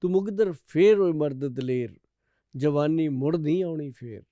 ਤੂੰ ਮੁਕਦਰ ਫੇਰ ਹੋਏ ਮਰਦ ਦਲੇਰ, ਜਵਾਨੀ ਮੁੜ ਨਹੀਂ ਆਉਣੀ ਫੇਰ।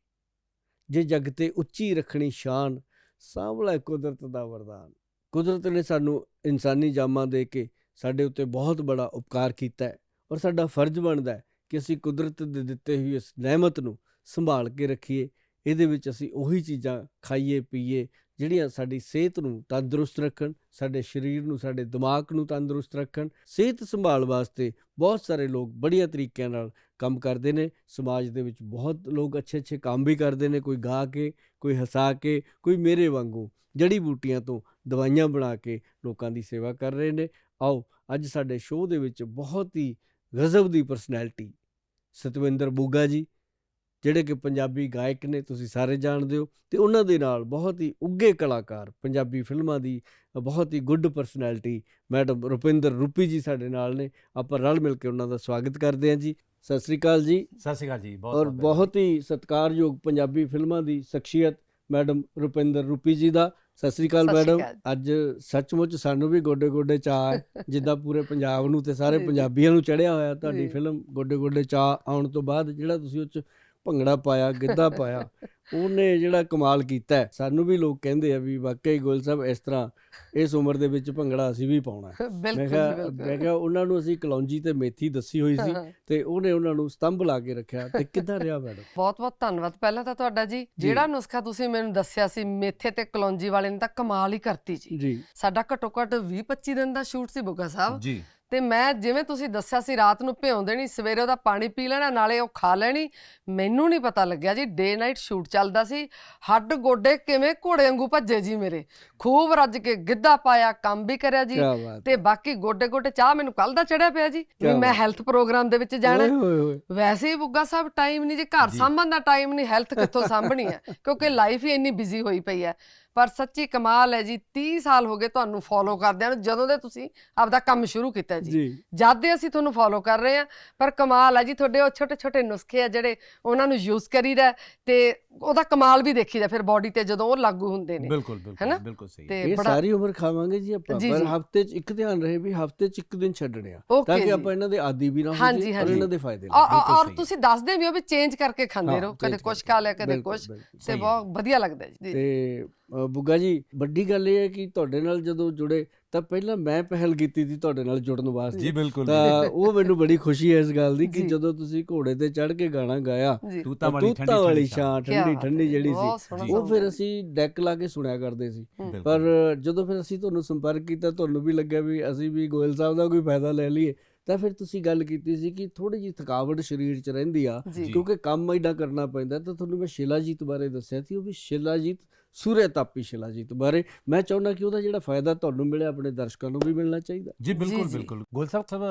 ਜੇ ਜਗ ਤੇ ਉੱਚੀ ਰੱਖਣੀ ਸ਼ਾਨ, ਸਾਂਭਲਾ ਕੁਦਰਤ ਦਾ ਵਰਦਾਨ। ਕੁਦਰਤ ਨੇ ਸਾਨੂੰ ਇਨਸਾਨੀ ਜਾਮਾਂ ਦੇ ਕੇ ਸਾਡੇ ਉੱਤੇ ਬਹੁਤ ਬੜਾ ਉਪਕਾਰ ਕੀਤਾ ਹੈ ਔਰ ਸਾਡਾ ਫਰਜ਼ ਬਣਦਾ ਹੈ ਕਿ ਅਸੀਂ ਕੁਦਰਤ ਦੇ ਦਿੱਤੇ ਹੋਈ ਇਸ ਨਿਆਮਤ ਨੂੰ ਸੰਭਾਲ ਕੇ ਰੱਖੀਏ। ਇਹਦੇ ਵਿੱਚ ਅਸੀਂ ਉਹੀ ਚੀਜ਼ਾਂ ਖਾਈਏ ਪੀਏ ਜਿਹੜੀਆਂ ਸਾਡੀ ਸਿਹਤ ਨੂੰ ਤੰਦਰੁਸਤ ਰੱਖਣ, ਸਾਡੇ ਸਰੀਰ ਨੂੰ, ਸਾਡੇ ਦਿਮਾਗ ਨੂੰ ਤੰਦਰੁਸਤ ਰੱਖਣ, ਸਿਹਤ ਸੰਭਾਲ ਵਾਸਤੇ ਬਹੁਤ ਸਾਰੇ ਲੋਕ ਬੜੀਆਂ ਤਰੀਕਿਆਂ ਨਾਲ ਕੰਮ ਕਰਦੇ ਨੇ। ਸਮਾਜ ਦੇ ਵਿੱਚ ਬਹੁਤ ਲੋਕ ਅੱਛੇ ਅੱਛੇ ਕੰਮ ਵੀ ਕਰਦੇ ਨੇ, ਕੋਈ ਗਾ ਕੇ, ਕੋਈ ਹਸਾ ਕੇ, ਕੋਈ ਮੇਰੇ ਵਾਂਗੂ ਜੜੀ ਬੂਟੀਆਂ ਤੋਂ ਦਵਾਈਆਂ ਬਣਾ ਕੇ ਲੋਕਾਂ ਦੀ ਸੇਵਾ ਕਰ ਰਹੇ ਨੇ। ਆਓ, ਅੱਜ ਸਾਡੇ ਸ਼ੋਅ ਦੇ ਵਿੱਚ ਬਹੁਤ ਹੀ ਗਜ਼ਬ ਦੀ ਪਰਸਨੈਲਿਟੀ ਸਤਵਿੰਦਰ ਬੂਗਾ ਜੀ ਜਿਹੜੇ ਕਿ ਪੰਜਾਬੀ ਗਾਇਕ ਨੇ ਤੁਸੀਂ ਸਾਰੇ ਜਾਣਦੇ ਹੋ ਤੇ ਉਹਨਾਂ ਦੇ ਨਾਲ ਬਹੁਤ ਹੀ ਉੱਗੇ ਕਲਾਕਾਰ ਪੰਜਾਬੀ ਫਿਲਮਾਂ ਦੀ ਬਹੁਤ ਹੀ good personality madam Rupinder Rupi ji ਸਾਡੇ ਨਾਲ ਨੇ ਆਪਾਂ ਰਲ ਮਿਲ ਕੇ ਉਹਨਾਂ ਦਾ ਸਵਾਗਤ ਕਰਦੇ ਹਾਂ ਜੀ ਸਤਿ ਸ੍ਰੀ ਅਕਾਲ ਜੀ ਸਤਿ ਸ਼੍ਰੀ ਅਕਾਲ ਜੀ ਬਹੁਤ ਔਰ ਬਹੁਤ ਹੀ ਸਤਿਕਾਰਯੋਗ ਪੰਜਾਬੀ ਫਿਲਮਾਂ ਦੀ ਸ਼ਖਸੀਅਤ ਮੈਡਮ ਰੁਪਿੰਦਰ ਰੂਪੀ ਜੀ ਦਾ ਸਤਿ ਸ੍ਰੀ ਅਕਾਲ ਮੈਡਮ। ਅੱਜ ਸੱਚਮੁੱਚ ਸਾਨੂੰ ਵੀ ਗੋਡੇ ਗੋਡੇ ਚਾਹ ਜਿੱਦਾਂ ਪੂਰੇ ਪੰਜਾਬ ਨੂੰ ਤੇ ਸਾਰੇ। ਪੰਜਾਬੀਆਂ ਨੂੰ ਚੜਿਆ ਹੋਇਆ ਤੁਹਾਡੀ। ਫਿਲਮ ਗੋਡੇ ਗੋਡੇ ਚਾਹ ਆਉਣ ਤੋਂ ਬਾਅਦ ਜਿਹੜਾ ਤੁਸੀਂ ਉਹ ਚ ਭੰਗੜਾ ਪਾਇਆ ਗਿੱਧਾ ਪਾਇਆ ਉਹਨੇ ਜਿਹੜਾ ਕਮਾਲ ਕੀਤਾ ਹੈ, ਸਾਨੂੰ ਵੀ ਲੋਕ ਕਹਿੰਦੇ ਆ ਵੀ ਵਾਕਈ ਗੋਲ ਸਾਹਿਬ ਇਸ ਤਰ੍ਹਾਂ ਇਸ ਉਮਰ ਦੇ ਵਿੱਚ ਭੰਗੜਾ ਅਸੀਂ ਵੀ ਪਾਉਣਾ। ਮੈਂ ਬਿਲਕੁਲ ਕਿਹਾ ਮੈਂ ਕਿਹਾ ਉਹਨਾਂ ਨੂੰ ਅਸੀਂ ਕਲੌਂਜੀ ਤੇ ਮੇਥੀ ਦੱਸੀ ਹੋਈ ਸੀ। ਤੇ ਉਹਨੇ ਉਹਨਾਂ ਨੂੰ ਸਤੰਭ ਲਾ ਕੇ ਰੱਖਿਆ ਤੇ ਕਿੱਦਾਂ ਰਿਹਾ ਮੈਡਮ? ਬਹੁਤ ਬਹੁਤ ਧੰਨਵਾਦ। ਪਹਿਲਾਂ ਤਾਂ ਤੁਹਾਡਾ ਜੀ ਜਿਹੜਾ ਨੁਸਖਾ ਤੁਸੀਂ ਮੈਨੂੰ ਦੱਸਿਆ ਸੀ ਮੇਥੇ ਤੇ ਕਲੌਂਜੀ ਵਾਲੇ ਨੇ ਤਾਂ ਕਮਾਲ ਹੀ ਕਰਤੀ ਜੀ। ਜੀ। ਸਾਡਾ ਘੱਟੋ ਘੱਟ 20 25 ਦਿਨ ਦਾ ਸ਼ੂਟ ਸੀ ਬੁੱਗਾ ਸਾਹਿਬ। ਜੀ। ਤੇ ਮੈਂ ਜਿਵੇਂ ਤੁਸੀਂ ਦੱਸਿਆ ਸੀ ਰਾਤ ਨੂੰ ਭਿਉਂ ਦੇਣੀ ਸਵੇਰੇ ਉਹਦਾ ਪਾਣੀ ਪੀ ਲੈਣਾ ਨਾਲੇ ਉਹ ਖਾ ਲੈਣੀ ਮੈਨੂੰ ਨਹੀਂ ਪਤਾ ਲੱਗਿਆ ਜੀ ਡੇ ਨਾਈਟ ਸ਼ੂਟ ਚੱਲਦਾ ਸੀ ਹੱਡ ਗੋਡੇ ਕਿਵੇਂ ਘੋੜੇ ਵਾਂਗੂ ਭੱਜੇ ਜੀ ਮੇਰੇ ਖੂਬ ਰੱਜ ਕੇ ਗਿੱਧਾ ਪਾਇਆ ਕੰਮ ਵੀ ਕਰਿਆ ਜੀ ਬਾਤ ਤੇ ਬਾਕੀ ਗੋਡੇ ਗੋਡੇ ਚਾਹ ਮੈਨੂੰ ਕੱਲ ਦਾ ਚੜਿਆ ਪਿਆ ਜੀ ਵੀ ਕਿਆ ਮੈਂ। ਹੈਲਥ ਪ੍ਰੋਗਰਾਮ ਦੇ ਵਿੱਚ ਜਾਣਾ ਓਏ ਹੈ। ਹੋਏ ਹੋਏ ਵੈਸੇ ਹੀ ਬੁੱਗਾ ਸਾਹਿਬ ਟਾਈਮ ਨਹੀਂ ਜੀ ਘਰ। ਸਾਂਭਣ ਦਾ ਟਾਈਮ ਨਹੀਂ ਹੈਲਥ ਕਿੱਥੋਂ ਸਾਂਭਣੀ ਹੈ ਕਿਉਂਕਿ ਲਾਈਫ ਹੀ ਇੰਨੀ ਬਿਜ਼ੀ ਹੋਈ ਪਈ ਹੈ ਪਰ ਸੱਚੀ ਕਮਾਲ ਹੈ ਜੀ 30 ਸਾਲ ਹੋ ਗਏ ਤੁਹਾਨੂੰ ਫੋਲੋ ਕਰਦਿਆਂ ਨੂੰ ਜਦੋਂ ਦੇ ਤੁਸੀਂ ਆਪਦਾ ਕੰਮ ਸ਼ੁਰੂ ਕੀਤਾ ਜੀ। ਜਦ ਦੇ ਅਸੀਂ ਤੁਹਾਨੂੰ ਫੋਲੋ ਕਰ ਰਹੇ ਹਾਂ ਪਰ ਕਮਾਲ ਹੈ ਜੀ ਤੁਹਾਡੇ ਉਹ ਛੋਟੇ ਛੋਟੇ ਨੁਸਖੇ ਆ ਜਿਹੜੇ ਉਹਨਾਂ ਨੂੰ ਯੂਜ਼ ਕਰੀਦਾ ਤੇ ਉਹਦਾ ਕਮਾਲ ਵੀ ਦੇਖੀਦਾ ਫਿਰ ਬਾਡੀ ਤੇ ਜਦੋਂ ਉਹ ਲਾਗੂ ਹੁੰਦੇ ਨੇ ਬਿਲਕੁਲ ਹੈਨਾ? ਬਿਲਕੁਲ ਬਿਲਕੁਲ ਸਹੀ ਤੇ ਇਹ ਸਾਰੀ ਉਮਰ ਖਾਵਾਂਗੇ ਜੀ ਆਪਾਂ ਪਰ। ਹਫ਼ਤੇ 'ਚ ਇੱਕ ਧਿਆਨ ਰਹੇ ਵੀ ਹਫ਼ਤੇ 'ਚ ਇੱਕ ਦਿਨ ਛੱਡਣੇ ਆ ਤਾਂ ਕਿ ਆਪਾਂ ਇਹਨਾਂ ਦੇ ਆਦੀ ਵੀ ਨਾ ਹੋ ਜਾਈਏ ਔਰ। ਇਹਨਾਂ ਦੇ ਫਾਇਦੇ। ਬਿਲਕੁਲ ਔਰ। ਤੁਸੀਂ ਦੱਸਦੇ ਵੀ ਹੋ ਵੀ ਚੇਂਜ ਕਰਕੇ ਖਾਂਦੇ ਰਹੋ ਕਦੇ ਕੁਛ। ਖਾ ਲਿਆ ਕਦੇ ਕੁਛ। ਤੇ। ਬਹੁਤ ਵਧੀਆ ਲੱਗਦਾ ਜੀ ਤੇ ਬੁੱਗਾ ਜੀ ਵੱਡੀ ਗੱਲ ਇਹ ਹੈ ਕਿ ਤੁਹਾਡੇ ਨਾਲ ਜਦੋਂ ਜੁੜੇ ਤਾਂ ਪਹਿਲਾਂ ਮੈਂ ਪਹਿਲ ਕੀਤੀ ਸੀ ਤੁਹਾਡੇ ਨਾਲ ਜੁੜਨ ਵਾਸਤੇ ਜੀ ਬਿਲਕੁਲ ਤਾਂ ਉਹ ਮੈਨੂੰ ਬੜੀ ਖੁਸ਼ੀ ਹੈ ਇਸ ਗੱਲ ਦੀ ਕਿ ਜੀ। ਜਦੋਂ ਤੁਸੀਂ ਘੋੜੇ ਤੇ ਚੜ ਕੇ ਗਾਣਾ ਗਾਇਆ ਜੀ ਤੂਤਾਂ ਵਾਲੀ ਠੰਡੀ ਤੂਤਾਂ ਵਾਲੀ ਠੰਡੀ ਛਾਂ ਠੰਡੀ ਠੰਡੀ ਜਿਹੜੀ ਸੀ ਜੀ। ਉਹ ਫਿਰ। ਅਸੀਂ ਡੈਕ ਲਾ ਕੇ ਸੁਣਿਆ ਕਰਦੇ ਸੀ। ਪਰ ਜਦੋਂ ਫਿਰ ਅਸੀਂ ਤੁਹਾਨੂੰ ਸੰਪਰਕ ਕੀਤਾ ਤੁਹਾਨੂੰ ਵੀ ਲੱਗਿਆ ਵੀ ਅਸੀਂ ਵੀ ਗੋਇਲ ਸਾਹਿਬ ਦਾ ਕੋਈ ਫਾਇਦਾ ਲੈ ਲਈਏ ਤਾਂ ਫਿਰ ਤੁਸੀਂ ਗੱਲ ਕੀਤੀ ਸੀ ਕਿ ਥੋੜੀ ਜਿਹੀ ਥਕਾਵਟ ਸਰੀਰ 'ਚ ਰਹਿੰਦੀ ਆ ਜੀ ਕਿਉਂਕਿ ਕੰਮ ਐਡਾ ਕਰਨਾ ਪੈਂਦਾ ਤਾਂ ਤੁਹਾਨੂੰ ਮੈਂ ਸ਼ਿਲਾਜੀਤ ਬਾਰੇ ਦੱਸਿਆ ਸੀ ਉਹ ਵੀ ਸ਼ਿਲਾਜੀਤ ਸੂਰਿਆ ਤਾਪੀ ਸ਼ਿਲਾਜੀਤ ਬਾਰੇ ਮੈਂ ਚਾਹੁੰਦਾ ਕਿ ਉਹਦਾ ਜਿਹੜਾ ਫਾਇਦਾ ਤੁਹਾਨੂੰ ਮਿਲਿਆ ਆਪਣੇ ਦਰਸ਼ਕਾਂ ਨੂੰ ਵੀ ਮਿਲਣਾ ਚਾਹੀਦਾ। ਜੀ ਬਿਲਕੁਲ। ਬਿਲਕੁਲ। ਗੋਲ ਸਾਹਿਬ ਸਭ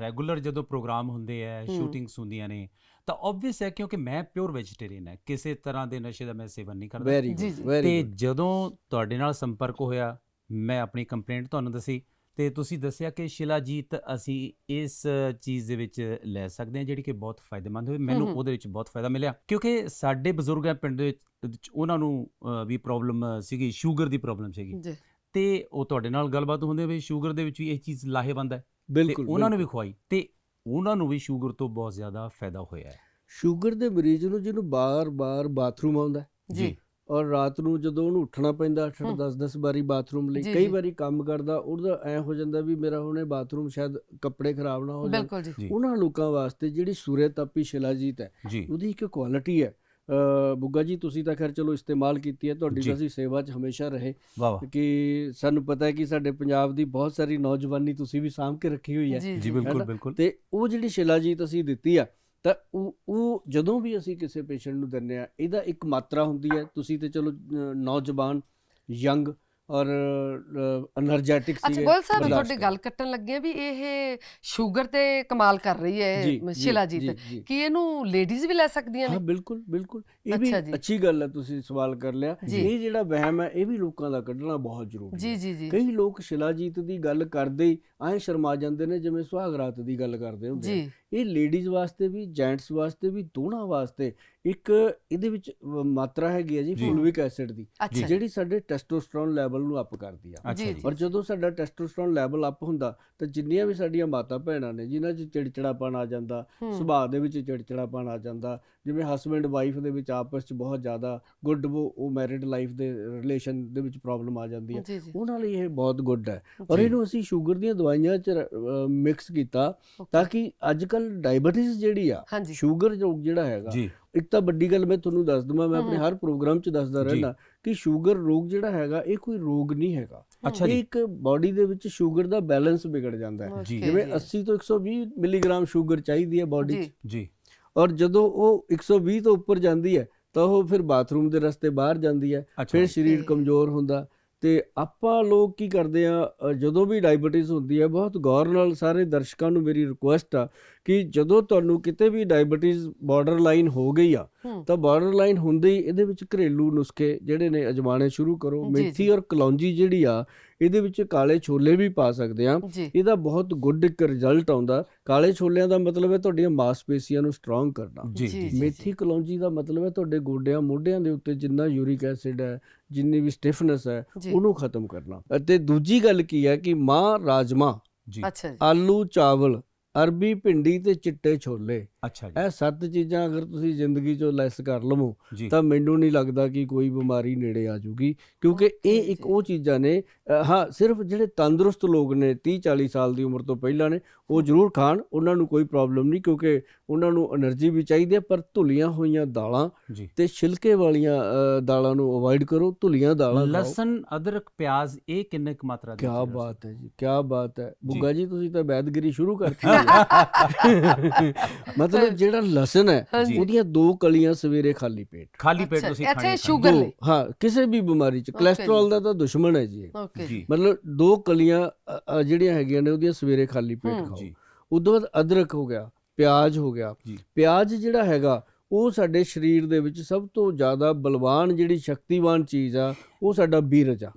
ਰੈਗੂਲਰ ਜਦੋਂ ਪ੍ਰੋਗਰਾਮ ਹੁੰਦੇ ਆ ਹੂੰ। ਸ਼ੂਟਿੰਗਸ ਹੁੰਦੀਆਂ ਨੇ ਤਾਂ ਆਬਵੀਅਸ ਹੈ ਕਿਉਂਕਿ ਮੈਂ ਪਿਓਰ ਵੈਜੀਟੇਰੀਅਨ ਹੈ। ਕਿਸੇ ਤਰ੍ਹਾਂ ਦੇ ਨਸ਼ੇ ਦਾ ਮੈਂ ਸੇਵਨ ਨਹੀਂ ਕਰਦਾ। ਤੇ ਜਦੋਂ ਤੁਹਾਡੇ ਨਾਲ ਸੰਪਰਕ ਹੋਇਆ ਮੈਂ ਆਪਣੀ ਕੰਪਲੇਂਟ ਤੁਹਾਨੂੰ ਦੱਸੀ। ਤੇ ਤੁਸੀਂ ਦੱਸਿਆ ਕਿ ਸ਼ਿਲਾਜੀਤ ਅਸੀਂ ਇਸ ਚੀਜ਼ ਦੇ ਵਿੱਚ ਲੈ ਸਕਦੇ ਹਾਂ ਜਿਹੜੀ ਕਿ ਬਹੁਤ ਫਾਇਦੇਮੰਦ ਹੋਵੇ ਮੈਨੂੰ। ਉਹਦੇ ਵਿੱਚ ਬਹੁਤ ਫਾਇਦਾ ਮਿਲਿਆ। ਕਿਉਂਕਿ ਸਾਡੇ ਬਜ਼ੁਰਗਾਂ ਪਿੰਡ ਦੇ ਵਿੱਚ- ਉਹਨਾਂ ਨੂੰ ਵੀ ਪ੍ਰੋਬਲਮ ਸੀਗੀ ਸ਼ੂਗਰ ਦੀ ਪ੍ਰੋਬਲਮ ਸੀਗੀ। ਤੇ ਉਹ ਤੁਹਾਡੇ ਨਾਲ ਗੱਲਬਾਤ ਹੁੰਦੇ ਵੀ ਸ਼ੂਗਰ ਦੇ ਵਿੱਚ ਵੀ ਇਹ ਚੀਜ਼ ਲਾਹੇਵੰਦ ਹੈ। ਤੇ ਬਿਲਕੁਲ ਉਹਨਾਂ ਨੂੰ ਵੀ। ਖਵਾਈ ਤੇ ਉਹਨਾਂ ਨੂੰ ਵੀ ਸ਼ੂਗਰ ਤੋਂ ਬਹੁਤ ਜ਼ਿਆਦਾ ਫਾਇਦਾ ਹੋਇਆ ਹੈ। ਸ਼ੂਗਰ ਦੇ ਮਰੀਜ਼ ਨੂੰ ਜਿਹਨੂੰ ਬਾਰ-ਬਾਰ ਬਾਥਰੂਮ ਆਉਂਦਾ ਜੀ। ਔਰ ਰਾਤ ਨੂੰ ਜਦੋਂ ਉਹਨੂੰ ਉੱਠਣਾ ਪੈਂਦਾ 8 ਹੂੰ। 10 10 ਵਾਰੀ ਬਾਥਰੂਮ ਲਈ ਕਈ। ਵਾਰੀ ਕੰਮ ਕਰਦਾ ਉਹਦਾ ਐ ਹੋ ਜਾਂਦਾ ਵੀ ਮੇਰਾ ਹੁਣੇ ਬਾਥਰੂਮ ਸ਼ਾਇਦ ਕੱਪੜੇ ਖਰਾਬ ਨਾ ਹੋ ਜਾਣ। ਉਹਨਾਂ ਲੋਕਾਂ ਵਾਸਤੇ ਜਿਹੜੀ ਸੂਰਿਆ ਤਾਪੀ ਸ਼ਿਲਾਜੀਤ ਹੈ ਉਹਦੀ ਇੱਕ ਕੁਆਲਿਟੀ ਹੈ। ਅ, ਬੁੱਗਾ ਜੀ ਤੁਸੀਂ ਤਾਂ ਖੈਰ ਚਲੋ ਇਸਤੇਮਾਲ ਕੀਤੀ ਹੈ ਤੁਹਾਡੀ ਅਸੀਂ ਸੇਵਾ 'ਚ ਹਮੇਸ਼ਾ ਰਹੇ ਕਿ ਸਾਨੂੰ ਪਤਾ ਹੈ ਕਿ ਸਾਡੇ ਪੰਜਾਬ ਦੀ ਬਹੁਤ ਸਾਰੀ ਨੌਜਵਾਨੀ ਤੁਸੀਂ ਵੀ ਸਾਂਭ ਕੇ ਰੱਖੀ ਹੋਈ ਹੈ। ਜੀ ਬਿਲਕੁਲ? ਬਿਲਕੁਲ। ਤੇ ਉਹ ਜਿਹੜੀ ਸ਼ਿਲਾਜੀਤ ਅਸੀਂ ਦਿੱਤੀ ਆ ਤਾਂ ਉਹ ਉਹ ਜਦੋਂ ਵੀ ਅਸੀਂ ਕਿਸੇ ਪੇਸ਼ੈਂਟ ਨੂੰ ਦਿੰਦੇ ਆ ਇਹਦਾ ਇੱਕ ਮਾਤਰਾ ਹੁੰਦੀ ਹੈ। ਤੁਸੀਂ ਤੇ ਚਲੋ ਨੌਜਵਾਨ, ਯੰਗ ਔਰ એનર્ਜੈਟਿਕ ਸੀ ਅੱਛਾ ਗੋਲ ਸਾਹਿਬ ਤੁਹਾਡੀ ਗੱਲ ਕੱਟਣ ਲੱਗੇ ਵੀ ਇਹ ਸ਼ੂਗਰ ਤੇ ਕਮਾਲ ਕਰ ਰਹੀ ਹੈ ਸ਼ਿਲਾਜੀਤ ਕਿ ਇਹਨੂੰ ਲੇਡੀਜ਼ ਵੀ ਲੈ ਸਕਦੀਆਂ ਨੇ? ਬਿਲਕੁਲ ਬਿਲਕੁਲ। ਇਹ ਵੀ ਅੱਛੀ ਗੱਲ ਹੈ ਤੁਸੀਂ ਸਵਾਲ ਕਰ ਲਿਆ। ਇਹ ਜਿਹੜਾ ਵਹਿਮ ਹੈ ਇਹ ਵੀ ਲੋਕਾਂ ਦਾ ਕੱਢਣਾ ਬਹੁਤ ਜ਼ਰੂਰੀ ਹੈ। ਜੀ ਜੀ। ਜੀ ਕਈ ਲੋਕ ਸ਼ਿਲਾਜੀਤ ਦੀ ਗੱਲ ਕਰਦੇ ਹੀ ਸ਼ਰਮਾ ਜਾਂਦੇ ਨੇ ਜਿਵੇਂ ਸੁਹਾਗਰਾਤ ਦੀ ਗੱਲ ਕਰਦੇ ਹੁੰਦੇ ਇਹ ਲੇਡੀਜ਼ ਵਾਸਤੇ ਵੀ ਜੈਂਟਸ ਵਾਸਤੇ ਵੀ ਦੋਨਾਂ ਵਾਸਤੇ ਇੱਕ ਇਹਦੇ ਵਿੱਚ ਮਾਤਰਾ ਹੈਗੀ ਹੈ ਜੀ। ਫੋਲਿਕ ਐਸਿਡ ਦੀ ਜਿਹੜੀ ਸਾਡੇ ਟੈਸਟੋਸਟੇਰੋਨ ਲੈਵਲ ਨੂੰ ਅਪ ਕਰਦੀ ਆ। ਔਰ ਜਦੋਂ ਸਾਡਾ ਟੈਸਟੋਸਟੇਰੋਨ ਲੈਵਲ ਅਪ ਹੁੰਦਾ ਤਾਂ ਜਿੰਨੀਆਂ ਵੀ ਸਾਡੀਆਂ ਮਾਤਾ ਭੈਣਾਂ ਨੇ ਜਿਨ੍ਹਾਂ 'ਚ ਚਿੜਚਿੜਾਪਨ ਆ ਜਾਂਦਾ ਸੁਭਾਅ ਦੇ ਵਿੱਚ ਚਿੜਚਿੜਾਪਨ ਆ ਜਾਂਦਾ ਜਿਵੇਂ ਹਸਬੰਡ ਵਾਈਫ ਦੇ ਵਿੱਚ ਆਪਸ 'ਚ ਬਹੁਤ ਜ਼ਿਆਦਾ ਗੁੱਡ ਉਹ ਮੈਰਿਡ ਲਾਈਫ ਦੇ ਰਿਲੇਸ਼ਨ ਦੇ ਵਿੱਚ ਪ੍ਰੋਬਲਮ ਆ ਜਾਂਦੀ ਹੈ। ਉਹਨਾਂ ਲਈ ਇਹ ਬਹੁਤ ਗੁੱਡ ਹੈ। ਔਰ। ਇਹਨੂੰ ਅਸੀਂ ਸ਼ੂਗਰ ਦੀਆਂ ਦਵਾਈਆਂ 'ਚ ਮਿਕਸ ਕੀਤਾ ਤਾਂ ਕਿ ਅੱਜ ਕੱਲ ਡਾਇਬੀਟਿਸ ਜਿਹੜੀ ਆ ਸ਼ੂਗਰ ਰੋਗ ਜਿਹੜਾ ਹੈਗਾ ਇੱਕ ਤਾਂ ਵੱਡੀ ਗੱਲ ਮੈਂ ਤੁਹਾਨੂੰ ਦੱਸ ਦਵਾਂ ਮੈਂ ਆਪਣੇ। ਹਰ ਪ੍ਰੋਗਰਾਮ 'ਚ ਦੱਸਦਾ ਜੀ। ਰਹਿੰਦਾ ਕਿ ਸ਼ੂਗਰ ਰੋਗ ਜਿਹੜਾ ਹੈਗਾ ਇਹ ਕੋਈ ਰੋਗ ਨਹੀਂ ਹੈਗਾ। ਅੱਛਾ ਇਹ ਜੀ ਇੱਕ ਬਾਡੀ ਦੇ ਵਿੱਚ ਸ਼ੂਗਰ ਦਾ ਬੈਲੈਂਸ ਵਿਗੜ ਜਾਂਦਾ ਹੈ। ਜਿਵੇਂ 80 ਤੋਂ 120 ਮਿਲੀਗ੍ਰਾਮ ਸ਼ੂਗਰ ਚਾਹੀਦੀ ਹੈ ਬਾਡੀ 'ਚ। ਜੀ। ਔਰ ਜਦੋਂ ਉਹ 120 ਤੋਂ ਉੱਪਰ ਜਾਂਦੀ ਹੈ ਤਾਂ ਉਹ ਫਿਰ ਬਾਥਰੂਮ ਦੇ ਰਸਤੇ ਬਾਹਰ ਜਾਂਦੀ ਹੈ ਫਿਰ। ਸਰੀਰ. ਕਮਜ਼ੋਰ ਹੁੰਦਾ ਤੇ ਆਪਾਂ ਲੋਕ ਕੀ ਕਰਦੇ ਆ ਜਦੋਂ ਵੀ ਡਾਇਬੀਟਿਸ ਹੁੰਦੀ ਹੈ ਬਹੁਤ ਗੌਰ ਨਾਲ ਸਾਰੇ ਦਰਸ਼ਕਾਂ ਨੂੰ ਮੇਰੀ ਰਿਕੁਐਸਟ ਆ ਕਿ ਜਦੋਂ ਤੁਹਾਨੂੰ ਕਿਤੇ ਵੀ ਡਾਇਬੀਟਿਸ ਬਾਰਡਰ ਲਾਈਨ ਹੋ ਗਈ ਆ ਤਾਂ ਬਾਰਡਰ ਲਾਈਨ ਹੁੰਦੇ ਹੀ ਇਹਦੇ ਵਿੱਚ ਘਰੇਲੂ ਨੁਸਖੇ ਜਿਹੜੇ ਨੇ ਅਜਮਾਣੇ ਸ਼ੁਰੂ ਕਰੋ ਮੇਥੀ। ਔਰ ਕਲੌਂਜੀ ਜਿਹੜੀ ਆ ਇਹਦੇ ਵਿੱਚ ਕਾਲੇ ਛੋਲੇ ਵੀ ਪਾ ਸਕਦੇ ਆ ਇਹਦਾ ਬਹੁਤ ਗੁੱਡ ਇੱਕ ਰਿਜ਼ਲਟ ਆਉਂਦਾ। ਕਾਲੇ ਛੋਲਿਆਂ ਦਾ ਮਤਲਬ ਹੈ ਤੁਹਾਡੀਆਂ ਮਾਸਪੇਸ਼ੀਆਂ ਨੂੰ ਸਟਰੋਂਗ ਕਰਨਾ। ਮੇਥੀ ਕਲੌਂਜੀ ਦਾ ਮਤਲਬ ਹੈ ਤੁਹਾਡੇ ਗੋਡਿਆਂ ਮੋਢਿਆਂ ਦੇ ਉੱਤੇ ਜਿੰਨਾ ਯੂਰਿਕ ਐਸਿਡ ਹੈ ਜਿੰਨੀ ਵੀ ਸਟਿਫਨੈਸ ਹੈ ਉਹਨੂੰ ਖਤਮ ਕਰਨਾ। ਅਤੇ ਦੂਜੀ ਗੱਲ ਕੀ ਹੈ ਕਿ ਮਾਂ ਰਾਜਮਾ ਜੀ। ਆਲੂ ਚਾਵਲ ਅਰਬੀ ਭਿੰਡੀ ਤੇ ਚਿੱਟੇ ਛੋਲੇ। ਅੱਛਾ ਜੀ। ਇਹ ਸੱਤ ਚੀਜ਼ਾਂ ਅਗਰ ਤੁਸੀਂ ਜ਼ਿੰਦਗੀ ਚੋਂ ਲੈਸ ਕਰ ਲਵੋ ਤਾਂ ਮੈਨੂੰ ਨਹੀਂ ਲੱਗਦਾ ਕਿ ਕੋਈ ਬਿਮਾਰੀ ਨੇੜੇ ਆ ਜੂਗੀ ਕਿਉਂਕਿ ਇਹ ਇੱਕ। ਉਹ ਚੀਜ਼ਾਂ ਨੇ ਹਾਂ ਸਿਰਫ ਜਿਹੜੇ ਤੰਦਰੁਸਤ ਲੋਕ ਨੇ 30 40 ਸਾਲ ਦੀ ਉਮਰ ਤੋਂ ਪਹਿਲਾਂ ਨੇ ਉਹ ਜ਼ਰੂਰ ਖਾਣ ਉਹਨਾਂ ਨੂੰ ਕੋਈ ਪ੍ਰੋਬਲਮ ਨਹੀਂ ਕਿਉਂਕਿ ਉਹਨਾਂ ਨੂੰ એનર્ਜੀ ਵੀ ਚਾਹੀਦੀ ਹੈ ਪਰ ਧੁਲੀਆਂ ਹੋਈਆਂ ਦਾਲਾਂ ਤੇ ਛਿਲਕੇ ਵਾਲੀਆਂ ਦਾਲਾਂ ਨੂੰ ਅਵੋਇਡ ਕਰੋ ਧੁਲੀਆਂ ਦਾਲਾਂ ਲਸਣ ਅਦਰਕ ਪਿਆਜ਼ ਇਹ ਕਿੰਨੇ ਕੁ ਮਾਤਰਾ ਦੀ ਕੀ ਬਾਤ ਹੈ ਜੀ ਕੀ ਬਾਤ ਹੈ। ਬੁੱਗਾ ਜੀ ਤੁਸੀਂ ਤਾਂ ਬੈਦਗਰੀ ਸ਼ੁਰੂ ਕਰਤੀ ਹੈ ਮਤਲਬ ਜਿਹੜਾ ਲਸਣ ਹੈ ਉਹਦੀਆਂ ਦੋ ਕਲੀਆਂ ਸਵੇਰੇ ਖਾਲੀ ਪੇਟ। ਖਾਲੀ ਪੇਟ ਤੁਸੀਂ ਖਾਣੀ ਇੱਥੇ ਸ਼ੂਗਰ ਲਈ। ਹਾਂ ਕਿਸੇ ਵੀ ਬਿਮਾਰੀ ਚ। ਕੋਲੇਸਟ੍ਰੋਲ ਦਾ ਤਾਂ ਦੁਸ਼ਮਣ ਹੈ ਜੀ। ਮਤਲਬ ਦੋ ਕਲੀਆਂ ਜਿਹੜੀਆਂ ਹੈਗੀਆਂ ਨੇ ਉਹਦੀਆਂ ਸਵੇਰੇ ਖਾਲੀ ਪੇਟ ਖਾਓ। ਉਦੋਂ ਬਾਅਦ ਅਦਰਕ ਹੋ ਗਿਆ। ਪਿਆਜ਼ ਹੋ ਗਿਆ। ਪਿਆਜ਼ ਜਿਹੜਾ ਹੈਗਾ ਉਹ ਸਾਡੇ ਸਰੀਰ ਦੇ ਵਿੱਚ ਸਭ ਤੋਂ ਜ਼ਿਆਦਾ ਬਲਵਾਨ ਜਿਹੜੀ ਸ਼ਕਤੀਵਾਨ ਚੀਜ਼ ਆ ਉਹ ਸਾਡਾ ਬੀਰਜ ਆ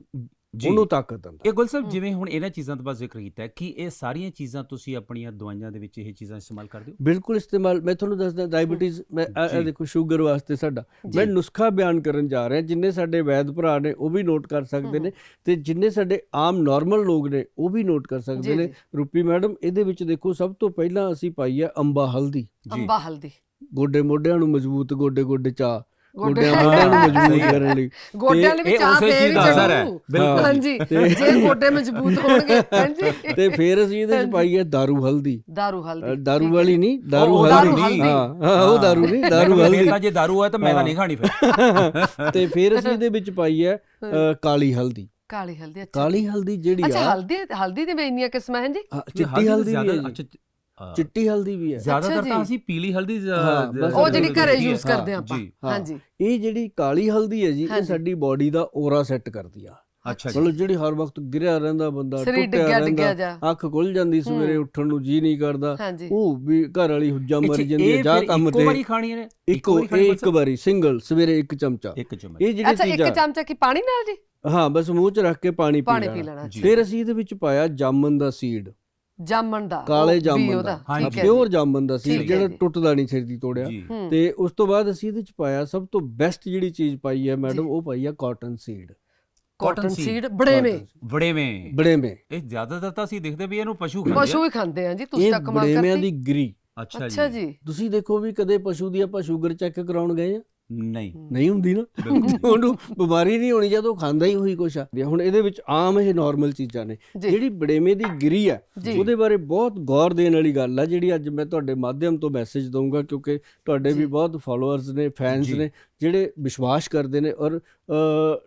ਉਹਨੂੰ ਤਾਕਤ ਦਿੰਦਾ। ਇਹ ਗੁਲ ਸਾਹਿਬ। ਜਿਵੇਂ ਹੁਣ ਇਹਨਾਂ ਚੀਜ਼ਾਂ ਤੋਂ ਬਾਅਦ ਜ਼ਿਕਰ ਕੀਤਾ ਹੈ ਕਿ ਇਹ ਸਾਰੀਆਂ ਚੀਜ਼ਾਂ ਤੁਸੀਂ ਆਪਣੀਆਂ ਦਵਾਈਆਂ ਦੇ ਵਿੱਚ ਇਹ ਚੀਜ਼ਾਂ ਇਸਤੇਮਾਲ ਕਰਦੇ ਹੋ? ਬਿਲਕੁਲ ਇਸਤੇਮਾਲ ਮੈਂ ਤੁਹਾਨੂੰ ਦੱਸਦਾ ਡਾਇਬੀਟੀਜ਼ ਮੈਂ ਇਹ-। ਦੇਖੋ ਸ਼ੂਗਰ ਵਾਸਤੇ ਸਾਡਾ। ਮੈਂ ਨੁਸਖਾ ਬਿਆਨ ਕਰਨ ਜਾ ਰਿਹਾ ਜਿੰਨੇ ਸਾਡੇ ਵੈਦ ਭਰਾ ਨੇ ਉਹ ਵੀ ਨੋਟ ਕਰ ਸਕਦੇ। ਨੇ ਤੇ ਜਿੰਨੇ ਸਾਡੇ ਆਮ ਨਾਰਮਲ ਲੋਕ ਨੇ ਉਹ ਵੀ ਨੋਟ ਕਰ ਸਕਦੇ ਨੇ। ਰੂਪੀ ਮੈਡਮ ਇਹਦੇ ਵਿੱਚ ਦੇਖੋ ਸਭ ਤੋਂ ਪਹਿਲਾਂ ਅਸੀਂ ਪਾਈ ਹੈ ਅੰਬਾ ਹਲਦੀ। ਜੀ ਅੰਬਾ ਹਲਦੀ। ਗੋਡੇ ਮੋਢਿਆਂ ਨੂੰ ਮਜ਼ਬੂਤ ਗੋਡੇ ਗੋਡੇ ਚਾ ਗੋਡਿਆਂ ਮੋਢਿਆਂ ਨੂੰ ਮਜ਼ਬੂਤ ਸਹੀ ਹੈ। ਕਰਨ ਲਈ ਗੋਡਿਆਂ ਦੇ ਇਹ ਵਿੱਚ ਆ ਉਸੇ ਫੇਰ ਚੀਜ਼ ਹੀ ਦਾ ਅਸਰ ਹੈ ਚੱਲੂ। ਬਿਲਕੁਲ ਹਾਂਜੀ ਤੇ- ਜੇ ਗੋਡੇ ਮਜ਼ਬੂਤ ਹੋਣਗੇ ਹਾਂਜੀ ਤੇ ਫਿਰ ਅਸੀਂ ਇਹਦੇ ਵਿੱਚ ਹਾਂਜੀ। ਪਾਈ ਹੈ दारू ਹਲਦੀ ਦਾਰੂ ਅ, ਹਲਦੀ दारू ਠੀਕ ਹੈ। ਵਾਲੀ ਨਹੀਂ दारू ਉਹ ਹਲਦੀ ਦਾਰੂ ਹਲਦੀ। ਹਾਂ ਹਾਂ ਉਹ दारू ਨਹੀਂ दारू ਮੈਂ ਹਲਦੀ ਤਾਂ ਜੇ ਦਾਰੂ ਹੈ ਤਾਂ ਮੈਂ ਤਾਂ ਨਹੀਂ ਖਾਣੀ ਫਿਰ ਤੇ ਫਿਰ ਅਸੀਂ ਇਹਦੇ ਵਿੱਚ ਪਾਈ ਹੈ ਅ, ਕਾਲੀ ਹਲਦੀ ਕਾਲੀ ਹਲਦੀ ਅੱਛਾ ਕਾਲੀ ਹਲਦੀ ਜਿਹੜੀ ਅੱਛਾ ਆ ਹਲਦੀ ਹਲਦੀ ਦੇ ਵੀ ਇੰਨੀਆਂ ਕਿਸਮਾਂ ਹਨ ਜੀ ਹਾਂ, ਨਹੀਂ, ਚਿੱਟੀ ਹਲਦੀ ਵੀ ਜ਼ਿਆਦਾ- ਹੈ ਜੀ ਅੱਛਾ ਅ, ਚਿੱਟੀ ਹਲਦੀ ਵੀ ਹੈ। ਜ਼ਿਆਦਾਤਰ। ਤਾਂ ਅਸੀਂ ਪੀਲੀ ਹਲਦੀ ਉਹ ਜਿਹੜੀ ਘਰੇ। ਯੂਜ਼ ਕਰਦੇ ਆ ਆਪਾਂ। ਹਾਂਜੀ। ਇਹ ਜਿਹੜੀ ਕਾਲੀ ਹਲਦੀ ਹੈ ਜੀ ਇਹ। ਸਾਡੀ ਬਾਡੀ ਦਾ ਔਰਾ ਸੈੱਟ ਕਰਦੀ ਆ। ਅੱਛਾ ਜੀ। ਮਤਲਬ ਜਿਹੜੀ ਹਰ ਵਕਤ ਗਿਰਿਆ ਰਹਿੰਦਾ ਬੰਦਾ ਟੁੱਟਿਆ ਰਹਿੰਦਾ ਅੱਖ ਖੁੱਲ ਜਾਂਦੀ ਸਵੇਰੇ। ਉੱਠਣ ਨੂੰ ਜੀ ਨਹੀਂ ਕਰਦਾ। ਉਹ ਵੀ ਘਰ ਵਾਲੀ ਹੁੱਜਾ ਮਰ ਜਾਂਦੀ ਹੈ ਜਾ ਕੰਮ ਇੱਕੋ ਤੇ। ਵਾਰੀ ਖਾਣੀਆਂ ਨੇ ਇੱਕੋ ਵਾਰੀ? ਇੱਕ ਵਾਰੀ ਸਿੰਗਲ ਸਵੇਰੇ ਇੱਕ ਚਮਚਾ। ਇੱਕ ਚਮਚ। ਇਹ ਜਿਹੜੀ ਅੱਛਾ ਇੱਕ ਚੀਜ਼ਾਂ ਚਮਚਾ ਕੀ ਪਾਣੀ ਨਾਲ ਜੀ? ਹਾਂ ਬਸ ਮੂੰਹ 'ਚ ਰੱਖ ਕੇ ਪਾਣੀ ਪੀ ਪਾਣੀ ਪੀ ਲੈਣਾ। ਲੈਣਾ ਜੀ। ਫਿਰ ਅਸੀਂ ਇਹਦੇ ਵਿੱਚ ਪਾਇਆ ਜਾਮਨ ਦਾ ਸੀਡ ਜਾਮਣ ਦਾ ਕਾਲੇ ਉਹਦਾ, ਦਾ। ਹੈ ਪਿਓਰ ਜਾਮਨ ਦਾ ਹੈ ਜਿਹੜਾ। ਟੁੱਟਦਾ ਨਹੀਂ ਛੇਤੀ ਤੋੜਿਆ। ਜੀ। ਹੂੰ। ਤੇ ਉਸ ਤੋਂ ਬਾਅਦ ਅਸੀਂ ਇਹਦੇ ਵਿੱਚ ਪਾਇਆ ਸਭ ਤੋਂ ਬੈਸਟ ਜਿਹੜੀ ਚੀਜ਼ ਪਾਈ ਹੈ ਮੈਡਮ। ਉਹ ਪਾਈ ਹੈ ਕਾਟਨ ਸੀਡ ਕਾਟਨ ਸੀਡ ਬੜੇਵੇਂ। ਬੜੇਵੇਂ। ਬੜੇਵੇਂ। ਇਹ ਜ਼ਿਆਦਾਤਰ ਤਾਂ ਅਸੀਂ ਦੇਖਦੇ ਵੀ ਇਹਨੂੰ ਪਸ਼ੂ ਖਾਂਦੇ ਪਸ਼ੂ ਆ ਹੀ ਖਾਂਦੇ ਆ ਜੀ ਤੁਸੀਂ ਇਹ ਤਾਂ ਕਮਾਲ ਬੜੇਵਿਆਂ ਕਰਤੀ। ਦੀ ਗਰੀ। ਅੱਛਾ ਜੀ। ਤੁਸੀਂ ਦੇਖੋ ਵੀ ਕਦੇ ਪਸ਼ੂ ਦੀ ਆਪਾਂ ਸ਼ੂਗਰ ਚੈੱਕ ਕਰਾਉਣ ਗਏ ਆ? ਨਹੀਂ। ਨਹੀਂ ਹੁੰਦੀ ਨਾ। ਉਹਨੂੰ ਬਿਮਾਰੀ ਨਹੀਂ ਹੋਣੀ ਜਦੋਂ ਖਾਂਦਾ ਹੀ ਉਹੀ ਕੁਛ ਆ। ਹੁਣ ਇਹਦੇ ਵਿੱਚ ਆਮ ਇਹ ਨਾਰਮਲ ਚੀਜ਼ਾਂ ਨੇ। ਜਿਹੜੀ ਬੜੇਵੇਂ ਦੀ ਗਿਰੀ ਆ ਉਹਦੇ ਬਾਰੇ ਬਹੁਤ ਗੌਰ ਦੇਣ ਵਾਲੀ ਗੱਲ ਆ ਜਿਹੜੀ ਅੱਜ ਮੈਂ ਤੁਹਾਡੇ ਮਾਧਿਅਮ ਤੋਂ ਮੈਸੇਜ ਦਊਂਗਾ ਕਿਉਂਕਿ ਤੁਹਾਡੇ। ਵੀ ਬਹੁਤ ਫਾਲੋਅਰਸ ਨੇ ਫੈਨਸ। ਨੇ ਜਿਹੜੇ ਵਿਸ਼ਵਾਸ ਕਰਦੇ ਨੇ ਔਰ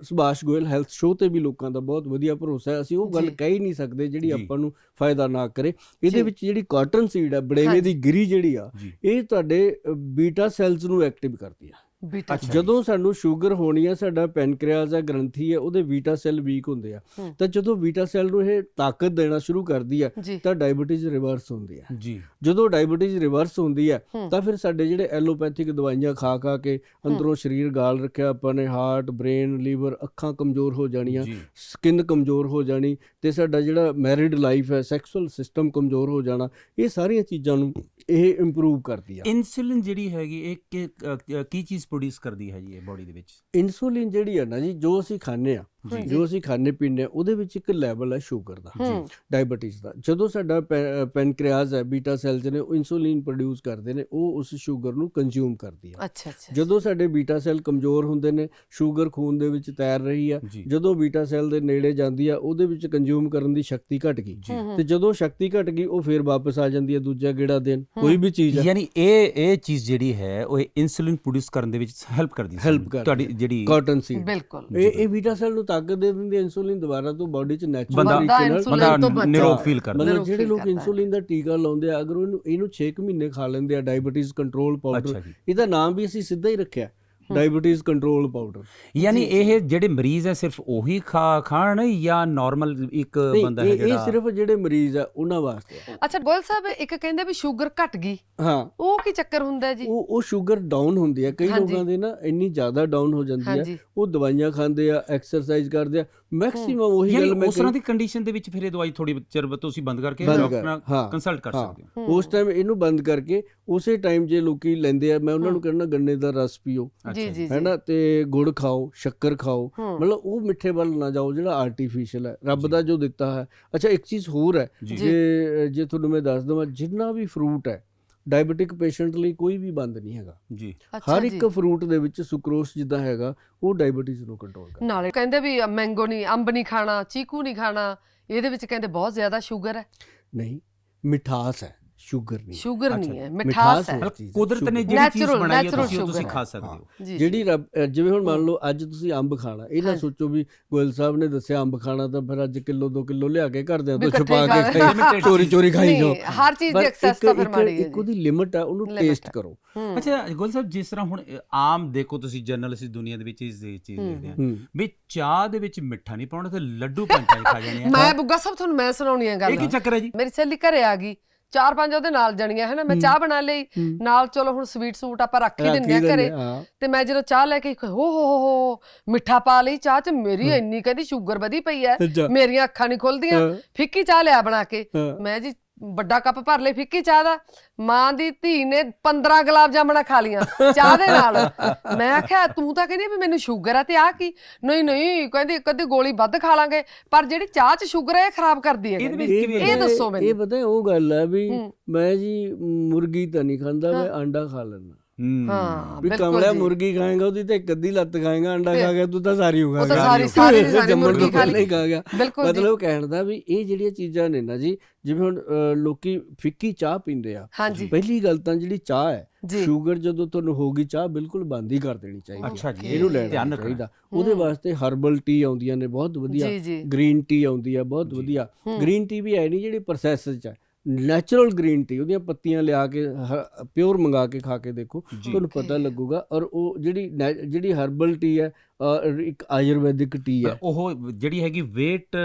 ਸੁਭਾਸ਼ ਗੋਇਲ ਹੈਲਥ ਸ਼ੋਅ ਤੇ ਵੀ ਲੋਕਾਂ ਦਾ ਬਹੁਤ ਵਧੀਆ ਭਰੋਸਾ ਹੈ। ਅਸੀਂ ਉਹ ਗੱਲ। ਕਹਿ ਹੀ ਨਹੀਂ ਸਕਦੇ ਜਿਹੜੀ। ਆਪਾਂ ਨੂੰ ਫਾਇਦਾ ਨਾ ਕਰੇ। ਇਹਦੇ। ਵਿੱਚ ਜਿਹੜੀ ਕਾਟਨ ਸੀਡ ਆ ਬੜੇਵੇਂ ਦੀ ਗਿਰੀ ਜਿਹੜੀ ਆ ਇਹ ਤੁਹਾਡੇ ਬੀਟਾ ਸੈਲਸ ਨੂੰ ਐਕਟਿਵ ਕਰਦੀ ਆ। ਬੀਟਾ। ਜਦੋਂ ਸਾਨੂੰ ਸ਼ੂਗਰ ਹੋਣੀ ਆ ਸਾਡਾ ਪੈਨਕ੍ਰੀਆਸ ਆ ਗ੍ਰੰਥੀ ਹੈ ਉਹਦੇ ਬੀਟਾ ਸੈੱਲ ਵੀਕ ਹੁੰਦੇ ਆ। ਹੂੰ। ਤਾਂ ਜਦੋਂ ਬੀਟਾ ਸੈੱਲ ਨੂੰ ਇਹ ਤਾਕਤ ਦੇਣਾ ਸ਼ੁਰੂ ਕਰਦੀ ਆ ਜੀ। ਤਾਂ ਡਾਇਬੀਟੀਜ਼ ਰਿਵਰਸ ਹੁੰਦੀ ਹੈ ਜੀ। ਜਦੋਂ ਡਾਇਬੀਟੀਜ਼ ਰਿਵਰਸ ਹੁੰਦੀ ਹੈ ਹੂੰ। ਤਾਂ ਫਿਰ ਸਾਡੇ ਜਿਹੜੇ ਐਲੋਪੈਥਿਕ ਦਵਾਈਆਂ ਖਾ ਖਾ ਕੇ ਅੰਦਰੋਂ ਸਰੀਰ ਗਾਲ ਰੱਖਿਆ ਆਪਾਂ ਨੇ ਹਾਰਟ ਬ੍ਰੇਨ ਲੀਵਰ ਅੱਖਾਂ ਕਮਜ਼ੋਰ ਹੋ ਜਾਣੀਆਂ ਸਕਿਨ ਕਮਜ਼ੋਰ ਹੋ ਜਾਣੀ ਤੇ ਸਾਡਾ ਜਿਹੜਾ ਮੈਰਿਡ ਲਾਈਫ ਹੈ ਸੈਕਸੁਅਲ ਸਿਸਟਮ ਕਮਜ਼ੋਰ ਹੋ ਜਾਣਾ ਇਹ ਸਾਰੀਆਂ ਚੀਜ਼ਾਂ ਨੂੰ ਇਹ ਇੰਪਰੂਵ ਕਰਦੀ ਆ। ਇਨਸੂਲਿਨ ਜਿਹੜੀ ਹੈਗੀ ਇਹ ਕੀ ਚੀਜ਼ ਪ੍ਰੋਡਿਊਸ ਕਰਦੀ ਹੈ ਜੀ ਇਹ ਬੋਡੀ ਦੇ ਵਿੱਚ। ਇਨਸੂਲਿਨ ਜਿਹੜੀ ਹੈ ਨਾ ਜੀ, ਜੋ ਅਸੀਂ ਖਾਂਦੇ ਆ ਜੀ। ਜੋ ਅਸੀਂ ਖਾਣੇ ਪੀਂਦੇ ਆ ਉਹਦੇ ਵਿੱਚ ਇੱਕ ਲੈਵਲ ਹੈ ਸ਼ੂਗਰ ਦਾ। ਹੂੰ। ਡਾਇਬੀਟੀਜ਼ ਦਾ। ਜਦੋਂ ਸਾਡਾ ਪੈਨਕ੍ਰੀਆਸ ਹੈ ਬੀਟਾ ਸੈਲਸ ਨੇ ਉਹ ਇਨਸੂਲਿਨ ਪ੍ਰੋਡਿਊਸ ਕਰਦੇ ਨੇ ਉਹ ਉਸ ਸ਼ੂਗਰ ਨੂੰ ਕੰਜ਼ਿਊਮ ਕਰਦੀ ਹੈ ਅੱਛਾ ਅੱਛਾ। ਜਦੋਂ ਸਾਡੇ ਬੀਟਾ ਸੈੱਲ ਕਮਜ਼ੋਰ ਹੁੰਦੇ ਨੇ ਸ਼ੂਗਰ ਖੂਨ ਦੇ ਵਿੱਚ ਤੈਰ ਰਹੀ ਆ ਜਦੋਂ ਬੀਟਾ ਸੈੱਲ ਦੇ ਨੇੜੇ ਜਾਂਦੀ ਆ ਉਹਦੇ ਵਿੱਚ ਕੰਜ਼ਿਊਮ ਕਰਨ ਦੀ ਸ਼ਕਤੀ ਘਟ ਗਈ। ਤੇ ਜਦੋਂ ਸ਼ਕਤੀ ਘਟ ਗਈ ਉਹ ਫੇਰ ਵਾਪਸ ਆ ਜਾਂਦੀ ਹੈ ਦੂਜਾ ਗੇੜਾ ਦੇਣ। ਕੋਈ ਵੀ ਚੀਜ਼ ਯਾਨੀ ਇਹ ਇਹ ਚੀਜ਼ ਜਿਹੜੀ ਹੈ ਉਹ ਇਨਸੂਲਿਨ ਪ੍ਰੋਡਿਊਸ ਕਰਨ ਦੇ ਵਿੱਚ ਹੈਲਪ ਕਰਦੀ ਹੈ ਤੁਹਾਡੀ। ਜਿਹੜੀ ਕਾਟਨ ਸੀਡ ਬਿਲਕੁਲ। ਇਹ ਇਹ ਬੀਟਾ ਸੈੱਲ ਨੂੰ ਤਾਕਤ ਦੇ ਦਿੰਦੀ ਹੈ ਇਨਸੂਲਿਨ ਦੁਬਾਰਾ ਤੋਂ ਬਾਡੀ 'ਚ ਨੈਚੁਰਲ ਬੰਦਾ- ਬੰਦਾ। ਨਿਰੋਗ ਫੀਲ ਕਰਦਾ ਮਤਲਬ ਜਿਹੜੇ ਲੋਕ। ਇਨਸੂਲਿਨ ਦਾ ਟੀਕਾ ਲਾਉਂਦੇ ਆ ਅਗਰ ਉਹਨੂੰ ਇਹਨੂੰ 6 ਮਹੀਨੇ ਖਾ ਲੈਂਦੇ ਆ ਡਾਇਬੀਟੀਜ਼ ਕੰਟਰੋਲ ਪਾਊਡਰ ਇਹਦਾ ਨਾਮ ਵੀ ਅਸੀਂ ਸਿੱਧਾ ਹੀ ਰੱਖਿਆ ਡਾਇਬੀਟੀਜ਼ ਕੰਟਰੋਲ ਪਾਊਡਰ। ਯਾਨੀ ਇਹ ਜਿਹੜੇ ਮਰੀਜ਼ ਹੈ ਸਿਰਫ ਉਹੀ ਖਾ ਖਾਣ ਜਾਂ ਨਾਰਮਲ ਇੱਕ ਬੰਦਾ ਹੈ ਇਹ ਇਹ ਜਿਹੜਾ ਸਿਰਫ ਜਿਹੜੇ ਮਰੀਜ਼ ਆ ਉਹਨਾਂ ਵਾਸਤੇ। ਅੱਛਾ ਗੋਇਲ ਸਾਹਿਬ ਇੱਕ ਕਹਿੰਦੇ ਵੀ ਸ਼ੂਗਰ ਘਟ ਗਈ। ਹਾਂ। ਉਹ ਕੀ ਚੱਕਰ ਹੁੰਦਾ ਜੀ? ਉਹ ਉਹ ਸ਼ੂਗਰ ਡਾਊਨ ਹੁੰਦੀ ਹੈ। ਕਈ। ਲੋਕਾਂ ਦੇ ਨਾ ਇੰਨੀ ਜ਼ਿਆਦਾ ਡਾਊਨ ਹੋ ਜਾਂਦੀ ਹੈ। ਉਹ ਦਵਾਈਆਂ ਖਾਂਦੇ ਆ ਐਕਸਰਸਾਈਜ਼ ਕਰਦੇ ਆ। ਮੈਕਸਿਮਮ ਉਹੀ ਗੱਲ ਮੈਂ ਉਸ ਤਰ੍ਹਾਂ ਦੀ ਕੰਡੀਸ਼ਨ ਦੇ ਵਿੱਚ ਫਿਰ ਇਹ ਦਵਾਈ ਥੋੜੀ ਚਿਰ ਬਾਅਦ ਤੁਸੀਂ ਬੰਦ ਕਰਕੇ ਡਾਕਟਰ ਨਾਲ ਕੰਸਲਟ ਕਰ। ਸਕਦੇ ਹੋ। ਉਸ ਟਾਈਮ ਇਹਨੂੰ ਬੰਦ ਕਰਕੇ ਉਸੇ ਟਾਈਮ ਜੇ ਲੋਕੀ ਲੈਂਦੇ ਆ ਮੈਂ ਉਹਨਾਂ ਨੂੰ। ਕਹਿੰਦਾ ਗੰਨੇ ਦਾ ਰਸ ਪੀਓ ਹੈਨਾ ਤੇ ਗੁੜ ਖਾਓ ਸ਼ੱਕਰ ਖਾਓ। ਮਤਲਬ ਉਹ ਮਿੱਠੇ ਵੱਲ ਨਾ ਜਾਓ ਜਿਹੜਾ ਆਰਟੀਫੀਸ਼ੀਅਲ ਹੈ ਰੱਬ। ਦਾ ਜੋ ਦਿੱਤਾ ਹੈ ਅੱਛਾ ਇੱਕ ਚੀਜ਼ ਹੋਰ ਹੈ। ਜੇ ਜੇ ਤੁਹਾਨੂੰ ਮੈਂ ਦੱਸ ਦਵਾਂ ਜਿੰਨਾ ਵੀ ਫਰੂਟ ਹੈ ਡਾਇਬੀਟਿਕ ਪੇਸ਼ੈਂਟ ਲਈ ਕੋਈ ਵੀ ਬੰਦ ਨਹੀਂ ਹੈਗਾ। ਜੀ। ਹਰ ਇੱਕ ਫਰੂਟ ਦੇ ਵਿੱਚ ਸੁਕਰੋਸ ਜਿੱਦਾਂ ਹੈਗਾ ਉਹ ਡਾਇਬੀਟੀਜ਼ ਨੂੰ ਕੰਟਰੋਲ ਕਰਦਾ। ਨਾਲੇ ਕਹਿੰਦੇ ਵੀ ਮੈਂਗੋ ਨਹੀਂ ਅੰਬ ਨਹੀਂ ਖਾਣਾ ਚੀਕੂ ਨਹੀਂ ਖਾਣਾ ਇਹਦੇ ਵਿੱਚ ਕਹਿੰਦੇ ਬਹੁਤ ਜ਼ਿਆਦਾ ਸ਼ੂਗਰ ਹੈ। ਨਹੀਂ ਮਿਠਾਸ ਹੈ। ਸ਼ੂਗਰ ਨਹੀਂ ਸ਼ੂਗਰ ਨਹੀਂ ਹੈ ਮਿਠਾਸ ਹੈ। ਕੁਦਰਤ ਨੇ। ਜਿਹੜੀ ਚੀਜ਼ ਬਣਾਈ ਹੈ ਤੁਸੀਂ ਉਹ ਤੁਸੀਂ ਖਾ। ਸਕਦੇ ਹੋ। ਜਿਹੜੀ ਜਿਵੇਂ ਹੁਣ ਮੰਨ। ਲਓ ਅੱਜ ਤੁਸੀਂ ਅੰਬ ਖਾਣਾ ਇਹ ਨਾ। ਸੋਚੋ ਵੀ ਗੋਇਲ ਸਾਹਿਬ ਨੇ ਦੱਸਿਆ ਅੰਬ ਖਾਣਾ ਤਾਂ ਫਿਰ ਅੱਜ ਕਿਲੋ 2 ਕਿਲੋ ਲਿਆ ਕੇ ਘਰਦਿਆਂ ਵੀ ਤੋਂ ਛੁਪਾ ਕੇ। ਖਾਈ। ਚੋਰੀ ਚੋਰੀ ਖਾਈ ਜਾਓ। ਹਰ ਚੀਜ਼ ਦੀ ਐਕਸੈਸ ਇੱਕ- ਤਾਂ ਫਿਰ ਮਾੜੀ ਹੈ ਇੱਕ ਉਹਦੀ ਲਿਮਟ ਹੈ ਉਹਨੂੰ ਟੇਸਟ। ਕਰੋ। ਅੱਛਾ ਗੋਲ ਸਾਹਿਬ ਜਿਸ ਤਰ੍ਹਾਂ ਹੁਣ ਆਮ ਦੇਖੋ ਤੁਸੀਂ ਜਰਨਲ ਅਸੀਂ ਦੁਨੀਆ ਦੇ ਵਿੱਚ ਇਸ ਚੀਜ਼ ਦੇਖਦੇ ਹਾਂ। ਵੀ ਚਾਹ ਦੇ ਵਿੱਚ ਮਿੱਠਾ ਨਹੀਂ ਪਾਉਣਾ ਤੇ ਲੱਡੂ ਪੰਚਾਈ ਖਾ ਜਾਣੇ ਆ। ਮੈਂ ਬੁੱਗਾ ਸਭ ਤੁਹਾਨੂੰ ਮੈਂ ਸੁਣਾਉਣੀ ਹੈ ਗੱਲ ਇਹ ਕੀ ਚੱਕਰ ਹੈ ਜੀ? ਮੇਰੀ ਸਹੇਲੀ ਘਰੇ ਆ ਗਈ। ਚਾਰ ਪੰਜ ਉਹਦੇ ਨਾਲ ਜਣੀਆਂ ਹੈ ਨਾ ਮੈਂ। ਚਾਹ ਬਣਾ ਲਈ। ਨਾਲ ਚਲੋ ਹੁਣ ਸਵੀਟ ਸੂਟ ਆਪਾਂ ਰੱਖ ਹੀ ਦਿੰਦੇ ਆ ਘਰੇ। ਤੇ ਮੈਂ ਜਦੋਂ ਚਾਹ ਲੈ ਕੇ ਹੋ ਹੋ ਹੋ ਹੋ ਮਿੱਠਾ ਪਾ ਲਈ ਚਾਹ 'ਚ। ਮੇਰੀ। ਇੰਨੀ ਕਹਿੰਦੀ ਸ਼ੂਗਰ ਵਧੀ ਪਈ ਐ। ਮੇਰੀਆਂ ਅੱਖਾਂ ਨਹੀਂ ਖੁੱਲਦੀਆਂ। ਫਿੱਕੀ ਚਾਹ ਲਿਆ ਬਣਾ ਕੇ। ਮੈਂ ਜੀ ਵੱਡਾ ਕੱਪ ਭਰ ਲਈ ਫਿੱਕੀ ਚਾਹ ਦਾ ਮਾਂ ਦੀ ਧੀ ਨੇ 15 ਗੁਲਾਬ ਜਾਮਣਾ ਖਾ ਲੀਆਂ ਚਾਹ ਦੇ ਨਾਲ ਮੈਂ ਆਖਿਆ ਤੂੰ ਤਾਂ ਕਹਿੰਦੀ ਵੀ ਮੈਨੂੰ ਸ਼ੂਗਰ ਆ ਤੇ ਆ ਕੀ ਨਹੀਂ ਨਹੀਂ ਕਹਿੰਦੀ ਇੱਕ ਅੱਧੀ ਗੋਲੀ ਵੱਧ ਖਾ ਲਾਂਗੇ ਪਰ ਜਿਹੜੀ ਚਾਹ 'ਚ ਸ਼ੂਗਰ ਹੈ ਇਹ ਖਰਾਬ ਕਰਦੀ ਹੈ ਕਹਿੰਦੀ ਇਹ ਦੱਸੋ ਮੈਨੂੰ। ਇਹ ਪਤਾ ਉਹ ਗੱਲ ਹੈ ਵੀ। ਮੈਂ ਜੀ ਮੁਰਗੀ ਤਾਂ ਨਹੀਂ ਖਾਂਦਾ ਮੈਂ। ਆਂਡਾ ਖਾ ਲੈਂਦਾ ਹੂੰ। ਵੀ ਬਿਲਕੁਲ ਕਮਲਿਆ ਜੀ। ਮੁਰਗੀ ਖਾਏਗਾ ਉਹਦੀ ਤੇ ਇੱਕ ਅੱਧੀ ਲੱਤ ਖਾਏਗਾ ਅੰਡਾ ਖਾ ਗਿਆ ਤੂੰ ਤਾਂ ਸਾਰੀ ਹੋ ਉਹ ਤਾਂ ਸਾਰੀ ਸਾਰੀ ਸਾਰੀ ਜੰਮਣ ਤੋਂ ਮੁਰਗੀ ਖਾ ਪਹਿਲਾਂ ਲਈ। ਖਾ ਗਿਆ। ਬਿਲਕੁਲ ਜੀ। ਮਤਲਬ ਕਹਿਣ ਦਾ ਵੀ ਇਹ ਜਿਹੜੀਆਂ ਚੀਜ਼ਾਂ ਨੇ ਨਾ ਜੀ ਜਿਵੇਂ ਹੁਣ ਲੋਕੀ ਫਿੱਕੀ ਚਾਹ ਪੀਂਦੇ ਆ। ਹਾਂਜੀ। ਪਹਿਲੀ ਗੱਲ ਤਾਂ ਜਿਹੜੀ ਚਾਹ ਹੈ ਜੀ। ਸ਼ੂਗਰ ਜਦੋਂ ਤੁਹਾਨੂੰ ਹੋਗੀ ਚਾਹ ਬਿਲਕੁਲ ਬੰਦ ਹੀ ਕਰ ਦੇਣੀ ਚਾਹੀਦੀ ਹੈ। ਅੱਛਾ ਜੀ ਇਹਨੂੰ ਲੈਣਾ ਧਿਆਨ ਨਹੀਂ ਰੱਖਣਾ। ਚਾਹੀਦਾ ਉਹਦੇ ਵਾਸਤੇ ਹਰਬਲ ਟੀ ਆਉਂਦੀਆਂ ਨੇ ਬਹੁਤ ਵਧੀਆ। ਜੀ ਜੀ। ਗ੍ਰੀਨ ਟੀ ਆਉਂਦੀ ਆ ਬਹੁਤ। ਵਧੀਆ। ਗ੍ਰੀਨ ਟੀ ਵੀ ਹੈ ਨਹੀਂ ਜਿਹੜੀ ਪ੍ਰੋਸੈਸ ਚ ਹੈ। ਨੈਚੁਰਲ ਗ੍ਰੀਨ ਟੀ ਉਹਦੀਆਂ ਪੱਤੀਆਂ ਲਿਆ ਕੇ ਪਿਓਰ ਮੰਗਾ ਕੇ ਖਾ ਕੇ ਦੇਖੋ ਤੁਹਾਨੂੰ ਪਤਾ. ਲੱਗੂਗਾ ਔਰ ਉਹ ਜਿਹੜੀ ਜਿਹੜੀ ਹਰਬਲ ਟੀ ਹੈ ਇੱਕ ਆਯੁਰਵੈਦਿਕ ਟੀ ਹੈ। ਉਹ ਜਿਹੜੀ ਹੈਗੀ weight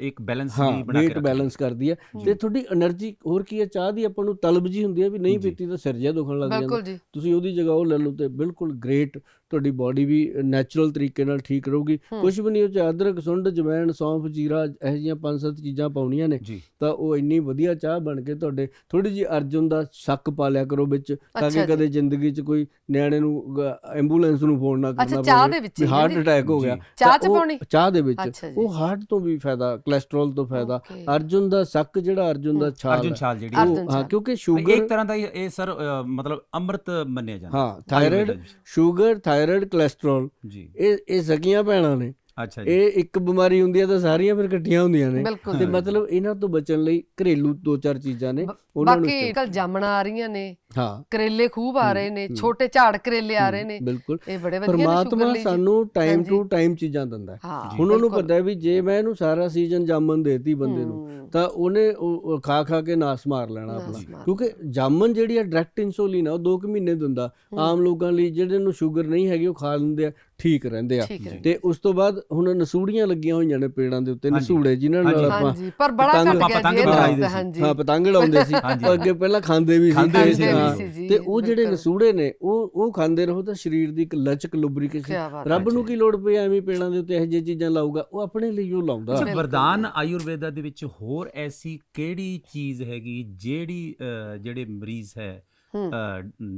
ਇੱਕ ਬੈਲੈਂਸ ਵੀ ਬਣਾ ਕੇ weight ਬੈਲੈਂਸ ਕਰਦੀ ਹੈ। ਤੇ ਤੁਹਾਡੀ એનર્ਜੀ ਹੋਰ ਕੀ ਹੈ? ਚਾਹ ਦੀ ਆਪਾਂ ਨੂੰ ਤਲਬ ਜੀ ਹੁੰਦੀ ਹੈ ਵੀ ਨਹੀਂ ਪੀਤੀ ਤਾਂ ਸਿਰ ਜਿਹਾ ਦੁਖਣ ਲੱਗ ਜਾਂਦਾ। ਤੁਸੀਂ ਉਹਦੀ ਜਗ੍ਹਾ ਉਹ ਲੈ ਲਓ ਤੇ ਬਿਲਕੁਲ ਗ੍ਰੇਟ ਤੁਹਾਡੀ ਬਾਡੀ ਵੀ ਨੈਚੁਰਲ ਤਰੀਕੇ ਨਾਲ ਠੀਕ ਰਹੂਗੀ। ਕੁਝ ਵੀ ਨਹੀਂ ਉਹ ਚ ਅਦਰਕ ਸੁੰਡ ਜਵੈਣ ਸੌਂਫ ਜੀਰਾ ਇਹ ਜੀਆਂ ਪੰਜ ਸੱਤ ਚੀਜ਼ਾਂ ਪਾਉਣੀਆਂ ਨੇ ਤਾਂ ਉਹ ਇੰਨੀ ਵਧੀਆ ਚਾਹ ਬਣ ਕੇ ਤੁਹਾਡੇ ਥੋੜੀ ਜੀ ਅਰਜੁਨ ਦਾ ਸ਼ੱਕ ਪਾ ਲਿਆ ਕਰੋ ਵਿੱਚ ਤਾਂ ਕਿ ਕਦੇ ਜ਼ਿੰਦਗੀ 'ਚ ਕੋਈ ਨਿਆਣੇ ਨੂੰ ਐਂਬੂਲੈਂਸ ਨੂੰ ਫੋਨ ਨਾ ਕਰਨਾ ਪਵੇ ਅੱਛਾ ਚਾਹ ਦੇ ਵਿੱਚ ਹਾਰਟ? ਅਟੈਕ ਹੋ। ਗਿਆ ਚਾਹ ਤਾਂ ਚ ਪਾਉਣੀ ਚਾਹ ਦੇ ਵਿੱਚ ਉਹ ਹਾਰਟ ਤੋਂ ਵੀ ਫਾਇਦਾ ਕੋਲੇਸਟ੍ਰੋਲ ਤੋਂ ਫਾਇਦਾ. ਅਰਜੁਨ ਦਾ ਸ਼ੱਕ ਜਿਹੜਾ ਅਰਜੁਨ ਦਾ। ਛਾਲ ਅਰਜੁਨ ਛਾਲ ਜਿਹੜੀ ਉਹ ਹਾਂ। ਕਿਉਂਕਿ ਸ਼ੂਗਰ ਇੱਕ ਤਰ੍ਹਾਂ ਦਾ ਇਹ ਸਰ ਮਤਲਬ ਅੰਮ੍ਰਿਤ ਮੰਨਿਆ ਜਾਂਦਾ ਹਾਂ ਥਾਇਰਾਇਡ। ਸ਼ੂਗਰ ਥਾਇਰਾਇਡ ਕੋਲੇਸਟ੍ਰੋਲ ਜੀ ਇਹ ਇਹ ਸਕੀਆਂ ਭੈਣਾਂ ਨੇ ਅੱਛਾ ਜੀ ਇਹ ਇੱਕ ਬਿਮਾਰੀ ਹੁੰਦੀ ਹੈ ਤਾਂ ਸਾਰੀਆਂ ਫਿਰ ਇਕੱਠੀਆਂ ਹੁੰਦੀਆਂ ਨੇ ਬਿਲਕੁਲ ਤੇ। ਮਤਲਬ ਇਹਨਾਂ ਤੋਂ ਬਚਣ ਲਈ ਘਰੇਲੂ ਦੋ ਚਾਰ ਚੀਜ਼ਾਂ ਨੇ ਉਹਨਾਂ ਨੂੰ ਬਾਕੀ ਕੱਲ ਜਾਮਣਾ ਆ ਰਹੀਆਂ ਨੇ ਹਾਂ ਕਰੇਲੇ ਖੂਬ ਆ ਰਹੇ ਨੇ। ਛੋਟੇ ਝਾੜ ਕਰੇਲੇ ਆ ਰਹੇ ਨੇ ਬਿਲਕੁਲ ਇਹ ਬੜੇ ਵਧੀਆ ਨੇ ਪਰਮਾਤਮਾ ਲਈ ਜੀ। ਸਾਨੂੰ ਟਾਈਮ ਹਾਂਜੀ। ਟੂ ਟਾਈਮ ਚੀਜ਼ਾਂ ਦਿੰਦਾ ਹੈ ਹਾਂ ਹੁਣ ਉਹਨੂੰ ਬਿਲਕੁਲ। ਪਤਾ ਹੈ ਵੀ ਜੇ ਮੈਂ ਇਹਨੂੰ ਸਾਰਾ ਸੀਜ਼ਨ ਜਾਮਨ ਦੇਤੀ ਬੰਦੇ ਨੂੰ ਤਾਂ ਉਹਨੇ ਉਹ ਉਹ ਖਾ ਖਾ ਕੇ ਨਾਸ ਮਾਰ ਲੈਣਾ ਨਾਸ ਆਪਣਾ ਮਾਰ। ਕਿਉਂਕਿ ਜਾਮਨ ਜਿਹੜੀ ਆ ਡਾਇਰੈਕਟ ਇਨਸੂਲਿਨ ਆ ਉਹ 2 ਮਹੀਨੇ ਦਿੰਦਾ। ਆਮ ਲੋਕਾਂ ਲਈ ਜਿਹੜੇ ਨੂੰ ਸ਼ੂਗਰ ਨਹੀਂ ਹੈਗੀ ਉਹ ਖਾ ਲੈਂਦੇ ਆ ਠੀਕ ਰਹਿੰਦੇ ਆ ਠੀਕ ਤੇ ਉਸ ਤੋਂ ਬਾਅਦ ਹੁਣ ਨਸੂੜੀਆਂ ਲੱਗੀਆਂ ਹੋਈਆਂ ਨੇ ਪੇੜਾਂ ਦੇ ਉੱਤੇ ਹਾਂਜੀ। ਨਸੂੜੇ ਜਿਨ੍ਹਾਂ ਨਾਲ ਹਾਂਜੀ। ਆਪਾਂ ਹਾਂਜੀ ਪਰ ਬੜਾ ਪਤੰਗ- ਘਟ ਗਿਆ ਪਤੰਗ ਜੀ ਇਹ ਦੇ ਸੀ। ਹਾਂਜੀ ਹਾਂ ਪਤੰਗ ਉਡਾਉਂਦੇ ਸੀ ਹਾਂਜੀ। ਉਹ ਅੱਗੇ ਪਹਿਲਾਂ ਖਾਂਦੇ ਵੀ ਸੀ ਖਾਂਦੇ ਵੀ ਸੀ, ਹਾਂ। ਤੇ ਉਹ ਜਿਹੜੇ ਬਿਲਕੁਲ। ਨਸੂੜੇ ਨੇ ਉਹ ਉਹ ਖਾਂਦੇ ਰਹੋ ਤਾਂ ਸਰੀਰ ਦੀ ਇੱਕ ਲਚਕ ਲੁਬਰੀਕੇਸ਼ਨ ਕਿਆ ਬਾਤ ਹੈ ਰੱਬ ਨੂੰ। ਕੀ ਲੋੜ ਪਈ ਐਵੇਂ ਪੇੜਾਂ ਦੇ ਉੱਤੇ ਇਹੋ ਜਿਹੀਆਂ ਚੀਜ਼ਾਂ ਲਾਊਗਾ ਉਹ ਆਪਣੇ ਲਈ ਉਹ ਲਾਉਂਦਾ ਅੱਛਾ ਬਿਲਕੁਲ। ਵਰਦਾਨ ਆਯੁਰਵੇਦਾ ਦੇ ਵਿੱਚ ਹੋਰ ਐਸੀ ਕਿਹੜੀ ਚੀਜ਼ ਹੈਗੀ ਜਿਹੜੀ ਅ, ਜਿਹੜੇ ਮਰੀਜ਼ ਹੈ ਹੂੰ।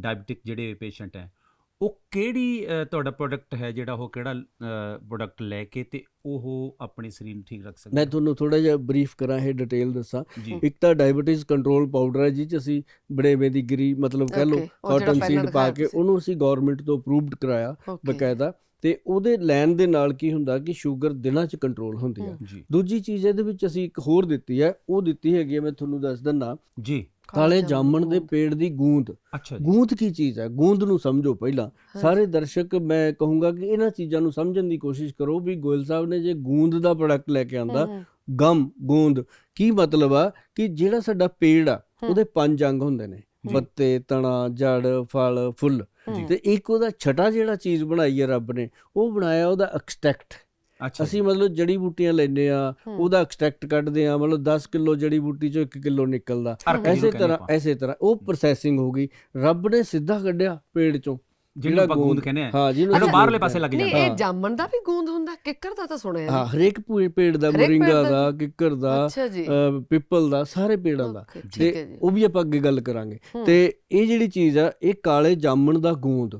ਡਾਇਬੀਟਿਕ ਜਿਹੜੇ ਪੇਸ਼ੈਂਟ ਹੈ ਉਹ ਕਿਹੜੀ ਤੁਹਾਡਾ ਪ੍ਰੋਡਕਟ ਹੈ ਜਿਹੜਾ ਉਹ ਕਿਹੜਾ ਪ੍ਰੋਡਕਟ ਲੈ ਕੇ ਤੇ ਉਹ ਆਪਣੇ ਸਰੀਰ ਨੂੰ ਠੀਕ ਰੱਖ ਸਕਦਾ? ਮੈਂ ਤੁਹਾਨੂੰ ਥੋੜਾ ਜਿਹਾ ਬਰੀਫ ਕਰਾਂ ਇਹ ਡਿਟੇਲ ਦੱਸਾਂ। ਇੱਕ ਤਾਂ ਡਾਇਬੀਟੀਜ਼ ਕੰਟਰੋਲ ਪਾਊਡਰ ਹੈ ਜਿਹ ਚ ਅਸੀਂ ਬੜੇਵੇਂ ਦੀ ਗਰੀ ਮਤਲਬ ਕਹਿ ਲਓ ਕਾਟਨ ਸੀਡ ਪਾ ਕੇ। ਉਹਨੂੰ ਅਸੀਂ ਗਵਰਨਮੈਂਟ ਤੋਂ ਅਪਰੂਵਡ ਕਰਾਇਆ ਬਕਾਇਦਾ। ਤੇ ਉਹਦੇ ਲੈਣ ਦੇ ਨਾਲ ਕੀ ਹੁੰਦਾ ਕਿ ਸ਼ੂਗਰ ਦਿਨਾਂ ਚ ਕੰਟਰੋਲ ਹੁੰਦੀ। ਜੀ। ਦੂਜੀ ਚੀਜ਼ ਇਹਦੇ ਵਿੱਚ ਅਸੀਂ ਇੱਕ ਹੋਰ ਦਿੱਤੀ ਹੈ ਉਹ ਦਿੱਤੀ ਹੈਗੀ ਹੈ ਮੈਂ ਤੁਹਾਨੂੰ ਦੱਸ ਦਿੰਦਾ ਜੀ। ਕਾਲੇ ਜਾਮਣ ਦੇ ਪੇੜ ਦੀ ਗੂੰਦ। ਅੱਛਾ ਜੀ। ਗੂੰਦ ਕੀ ਚੀਜ਼ ਹੈ? ਗੂੰਦ ਨੂੰ ਸਮਝੋ ਪਹਿਲਾਂ। ਸਾਰੇ ਦਰਸ਼ਕ ਮੈਂ ਕਹੂੰਗਾ ਕਿ ਇਹਨਾਂ ਚੀਜ਼ਾਂ ਨੂੰ ਸਮਝਣ ਦੀ ਕੋਸ਼ਿਸ਼ ਕਰੋ ਵੀ ਗੋਇਲ ਸਾਹਿਬ ਨੇ ਜੇ ਗੂੰਦ ਦਾ ਪ੍ਰੋਡਕਟ ਲੈ ਕੇ ਆਂਦਾ ਗਮ ਗੂੰਦ ਕੀ ਮਤਲਬ ਆ ਕਿ ਜਿਹੜਾ ਸਾਡਾ ਪੇੜ ਆ। ਉਹਦੇ ਪੰਜ ਅੰਗ ਹੁੰਦੇ ਨੇ। ਪੱਤੇ ਤਣਾ ਜੜ ਫਲ ਫੁੱਲ। ਤੇ ਇੱਕ ਉਹਦਾ ਛਟਾ ਜਿਹੜਾ ਚੀਜ਼ ਬਣਾਈ ਹੈ ਰੱਬ ਨੇ ਉਹ ਬਣਾਇਆ ਉਹਦਾ ਐਕਸਟ੍ਰੈਕਟ ਅੱਛਾ ਅਸੀਂ ਮਤਲਬ ਜੜੀ ਬੂਟੀਆਂ ਲੈਂਦੇ ਆ। ਉਹਦਾ ਐਕਸਟ੍ਰੈਕਟ ਕੱਢਦੇ ਆ ਮਤਲਬ 10 ਕਿਲੋ ਜੜੀ ਬੂਟੀ ਚੋਂ 1 ਕਿਲੋ ਨਿਕਲਦਾ। ਐਸੇ ਤਰ੍ਹਾਂ। ਐਸੇ ਤਰ੍ਹਾਂ ਉਹ ਪ੍ਰੋਸੈਸਿੰਗ ਹੋ ਗਈ। ਰੱਬ ਨੇ ਸਿੱਧਾ ਕੱਢਿਆ ਪੇੜ ਚੋਂ। ਜਿਹਨੂੰ ਆਪਾਂ ਗੂੰਦ ਕਹਿੰਦੇ ਆ। ਹਾਂ ਜਿਹਨੂੰ ਬਾਹਰਲੇ ਪਾਸੇ ਲੱਗ ਨਹੀਂ ਜਾਂਦਾ। ਇਹ ਜਾਮਣ ਦਾ ਵੀ ਗੂੰਦ ਹੁੰਦਾ? ਕਿੱਕਰ ਦਾ ਤਾਂ ਸੁਣਿਆ ਹਾਂ। ਹਰੇਕ ਪੂ- ਪੇੜ ਦਾ ਮੋਰਿੰਗਾ ਦਾ? ਕਿੱਕਰ ਦਾ ਪਿੱਪਲ ਦਾ ਸਾਰੇ ਪੇੜਾਂ ਦਾ। ਤੇ ਉਹ ਵੀ ਆਪਾਂ ਅੱਗੇ ਗੱਲ ਕਰਾਂਗੇ। ਤੇ ਇਹ ਜਿਹੜੀ ਚੀਜ਼ ਆ ਇਹ ਕਾਲੇ ਜਾਮਣ ਦਾ ਗੂੰਦ।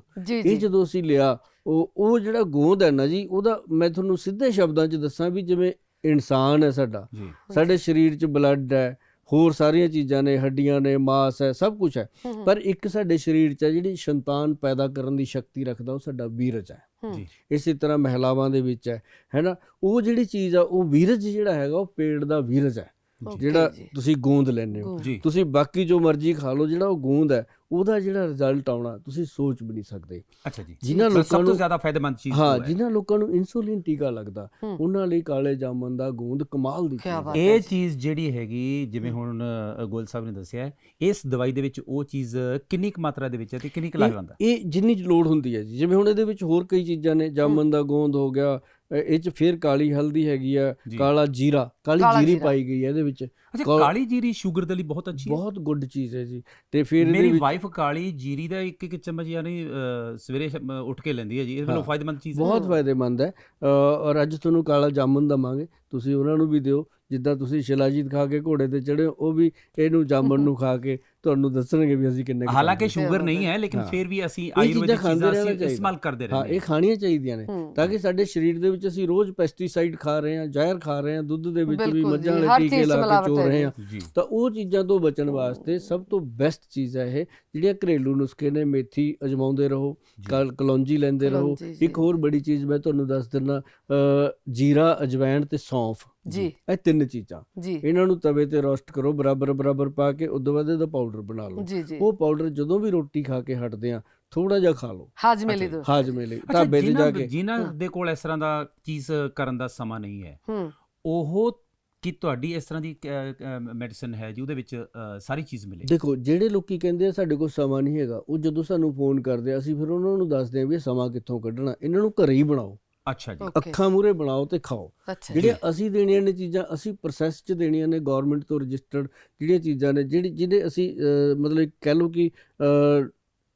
ਇਹ ਜਦੋਂ ਅਸੀਂ ਲਿਆ ਉਹ ਉਹ ਜਿਹੜਾ ਗੂੰਦ ਹੈ ਨਾ ਜੀ ਉਹਦਾ ਮੈਂ ਤੁਹਾਨੂੰ ਸਿੱਧੇ ਸ਼ਬਦਾਂ 'ਚ ਦੱਸਾਂ ਵੀ ਜਿਵੇਂ ਇਨਸਾਨ ਹੈ ਸਾਡਾ ਸਾਡੇ ਸਰੀਰ 'ਚ ਬਲੱਡ ਹੈ ਹੋਰ ਸਾਰੀਆਂ ਚੀਜ਼ਾਂ ਨੇ ਹੱਡੀਆਂ ਨੇ ਮਾਸ ਹੈ ਸਭ ਕੁਝ ਹੈ। ਪਰ ਇੱਕ ਸਾਡੇ ਸਰੀਰ 'ਚ ਜਿਹੜੀ ਸੰਤਾਨ ਪੈਦਾ ਕਰਨ ਦੀ ਸ਼ਕਤੀ ਰੱਖਦਾ ਉਹ ਸਾਡਾ ਵੀਰਜ ਹੈ। ਜੀ। ਇਸੇ ਤਰ੍ਹਾਂ ਮਹਿਲਾਵਾਂ ਦੇ ਵਿੱਚ ਹੈ ਹੈਨਾ? ਉਹ ਜਿਹੜੀ ਚੀਜ਼ ਆ ਉਹ ਵੀਰਜ ਜਿਹੜਾ ਹੈਗਾ ਉਹ ਪੇੜ ਦਾ ਵੀਰਜ ਹੈ। ਜਿਹੜਾ। ਤੁਸੀਂ ਗੂੰਦ ਲੈਂਦੇ ਹੋ। ਤੁਸੀਂ ਬਾਕੀ ਜੋ ਮਰਜ਼ੀ ਖਾ ਲਓ ਜਿਹੜਾ ਉਹ ਗੂੰਦ ਹੈ ਉਹਦਾ ਜਿਹੜਾ ਰਿਜ਼ਲਟ ਆਉਣਾ ਤੁਸੀਂ ਸੋਚ ਵੀ ਨਹੀਂ ਸਕਦੇ ਅੱਛਾ ਜੀ ਜਿਨ੍ਹਾਂ ਸਭ ਲੋਕਾਂ ਤੋਂ ਨੂੰ ਜ਼ਿਆਦਾ ਫਾਇਦੇਮੰਦ ਚੀਜ਼ ਹਾਂ। ਜਿਨ੍ਹਾਂ ਲੋਕਾਂ ਨੂੰ ਇਨਸੂਲਿਨ ਟੀਕਾ ਲੱਗਦਾ। ਉਹਨਾਂ ਲਈ ਕਾਲੇ ਜਾਮਨ ਦਾ ਗੂੰਦ ਕਮਾਲ ਦੀ ਚੀਜ਼ ਇਹ। ਚੀਜ਼ ਜਿਹੜੀ ਹੈਗੀ ਜਿਵੇਂ ਹੁਣ ਗੋਲ ਸਾਹਿਬ ਨੇ ਦੱਸਿਆ ਹੈ, ਇਸ ਦਵਾਈ ਦੇ ਵਿੱਚ ਉਹ ਚੀਜ਼ ਕਿੰਨੀ ਕੁ ਮਾਤਰਾ ਦੇ ਵਿੱਚ ਹੈ ਤੇ ਕਿੰਨੀ ਕੁ ਲਾਹੇਵੰਦ ਹੈ ਇਹ ਜਿੰਨੀ ਲੋੜ ਹੁੰਦੀ ਹੈ ਜੀ ਜਿਵੇਂ ਹੁਣ ਇਹਦੇ ਵਿੱਚ ਹੋਰ ਕਈ ਚੀਜ਼ਾਂ ਨੇ ਜਾਮਨ ਦਾ ਗੂੰਦ ਹੋ ਗਿਆ ਇਹ ਚ ਫਿਰ ਕਾਲੀ ਹਲਦੀ ਹੈਗੀ ਆ। ਕਾਲਾ ਜੀਰਾ ਕਾਲੀ ਜੀਰਾ। ਪਾਈ ਗਈ ਹੈ ਇਹਦੇ ਵਿੱਚ ਅੱਛਾ ਕਾਲੀ ਜੀਰੀ ਸ਼ੂਗਰ ਦੇ ਲਈ ਬਹੁਤ ਅੱਛੀ ਹੈ। ਬਹੁਤ ਗੁੱਡ ਚੀਜ਼ ਹੈ ਜੀ। ਤੇ ਫਿਰ ਇਹਦੇ ਮੇਰੀ ਵਿੱਚ ਵਾਈਫ ਕਾਲੀ ਜੀਰੀ ਦਾ ਇੱਕ ਇੱਕ ਚਮਚ ਯਾਨੀ ਅ, ਸਵੇਰੇ ਉੱਠ ਕੇ ਲੈਂਦੀ ਹੈ ਜੀ। ਇਹ ਹਾਂ। ਫਾਇਦੇਮੰਦ ਚੀਜ਼ ਹੈ। ਬਹੁਤ। ਫਾਇਦੇਮੰਦ ਹੈ। ਅ, ਔਰ ਅੱਜ ਤੁਹਾਨੂੰ ਕਾਲਾ ਜਾਮਨ ਦਵਾਂਗੇ। ਤੁਸੀਂ ਉਹਨਾਂ ਨੂੰ ਵੀ ਦਿਓ ਜਿੱਦਾਂ ਤੁਸੀਂ ਸ਼ਿਲਾਜੀਤ ਖਾ ਕੇ ਘੋੜੇ ਤੇ ਚੜੇ ਉਹ ਵੀ ਇਹਨੂੰ ਜਾਮਨ ਨੂੰ ਖਾ ਕੇ ਤੁਹਾਨੂੰ ਦੱਸਣਗੇ ਵੀ ਅਸੀਂ ਕਿੰਨੇ ਹਾਲਾਂਕਿ ਸ਼ੂਗਰ ਨਹੀਂ ਹੈ ਲੇਕਿਨ ਹਾਂ। ਫਿਰ ਵੀ ਅਸੀਂ ਚੀਜ਼ਾਂ ਆਯੁਰਵੈਦਿਕ ਚੀਜ਼ਾਂ। ਇਸਤੇਮਾਲ ਕਰਦੇ ਹਾਂ ਰਹਿੰਦੇ ਇਹ ਖਾਣੀਆਂ ਚਾਹੀਦੀਆਂ ਨੇ ਤਾਂ ਕਿ ਸਾਡੇ ਸਰੀਰ ਦੇ ਵਿੱਚ ਅਸੀਂ ਰੋਜ਼ ਪੈਸਟੀਸਾਈਡ ਖਾ ਰਹੇ ਹਾਂ ਜ਼ਹਿਰ ਖਾ ਰਹੇ ਹਾਂ ਦੁੱਧ ਦੇ ਵਿੱਚ ਵੀ ਮੱਝਾਂ ਵਾਲੇ ਟੀਕੇ ਲਾ ਕੇ ਚੋ ਹੈ ਰਹੇ। ਹਾਂ ਤਾਂ ਉਹ ਚੀਜ਼ਾਂ ਤੋਂ ਬਚਣ ਵਾਸਤੇ ਸਭ ਤੋਂ ਬੈਸਟ ਚੀਜ਼ ਹੈ ਇਹ ਜਿਹੜੀਆਂ ਘਰੇਲੂ ਨੁਸਖੇ ਨੇ ਮੇਥੀ ਅਜਮਾਉਂਦੇ ਰਹੋ ਕਲੌਂਜੀ ਲੈਂਦੇ ਰਹੋ। ਇੱਕ ਹੋਰ ਬੜੀ ਚੀਜ਼ ਮੈਂ ਤੁਹਾਨੂੰ ਦੱਸ ਦਿੰਦਾ ਜੀਰਾ ਅਜਵਾਇਣ ਤੇ ਸੌਂਫ ਜੀ। ਇਹ ਤਿੰਨ ਚੀਜ਼ਾਂ। ਜੀ। ਇਹਨਾਂ ਨੂੰ ਤਵੇ ਤੇ ਰੋਸਟ ਕਰੋ ਬਰਾਬਰ ਬਰਾਬਰ ਪਾ ਕੇ ਉਦੋਂ ਬਾਅਦ ਇਹਦਾ ਪਾਊਡਰ ਬਣਾ ਲਓ। ਉਹ ਪਾਊਡਰ ਜਦੋਂ ਵੀ ਰੋਟੀ ਖਾ ਕੇ ਹਟਦੇ ਆ ਥੋੜਾ ਜਿਹਾ ਖਾ ਲਓ। ਹਾਜ਼ਮੇ ਲਈ ਹਾਜ਼ਮੇ ਲਈ। ਢਾਬੇ ਤੇ ਜਾ ਕੇ। ਜਿਨ੍ਹਾਂ। ਦੇ ਕੋਲ ਇਸ ਤਰ੍ਹਾਂ ਦਾ ਚੀਜ਼ ਕਰਨ ਦਾ ਸਮਾਂ ਨਹੀਂ ਹੈ ਹੂੰ। ਉਹ ਕੀ ਤੁਹਾਡੀ ਇਸ ਤਰ੍ਹਾਂ ਦੀ ਮੈਡੀਸਨ ਹੈ ਜੀ ਉਹਦੇ ਵਿੱਚ ਸਾਰੀ ਚੀਜ਼ ਮਿਲੇ? ਦੇਖੋ ਜਿਹੜੇ ਲੋਕੀ ਕਹਿੰਦੇ ਆ ਸਾਡੇ ਕੋਲ ਸਮਾਂ ਨਹੀਂ ਹੈਗਾ ਉਹ ਜਦੋਂ ਸਾਨੂੰ ਫੋਨ ਕਰਦੇ ਆ ਅਸੀਂ ਫਿਰ ਉਹਨਾਂ ਨੂੰ ਦੱਸਦੇ ਆ ਵੀ ਸਮਾਂ ਕਿੱਥੋਂ ਕੱਢਣਾ। ਇਹਨਾਂ ਨੂੰ ਘਰੇ ਹੀ ਬਣਾਓ। ਅੱਛਾ ਜੀ। Okay, ਅੱਖਾਂ ਮੂਰੇ ਬਣਾਓ ਤੇ ਖਾਓ। ਅੱਛਾ ਜਿਹੜੀਆਂ ਅਸੀਂ ਦੇਣੀਆਂ ਨੇ ਚੀਜ਼ਾਂ ਅਸੀਂ ਪ੍ਰੋਸੈਸ 'ਚ ਦੇਣੀਆਂ ਨੇ ਗਵਰਨਮੈਂਟ ਤੋਂ ਰਜਿਸਟਰਡ ਜਿਹੜੀਆਂ ਚੀਜ਼ਾਂ ਨੇ ਜਿਹੜੀ ਜਿਹਦੇ ਅਸੀਂ ਅਹ, ਮਤਲਬ ਕਹਿ ਲਓ ਕਿ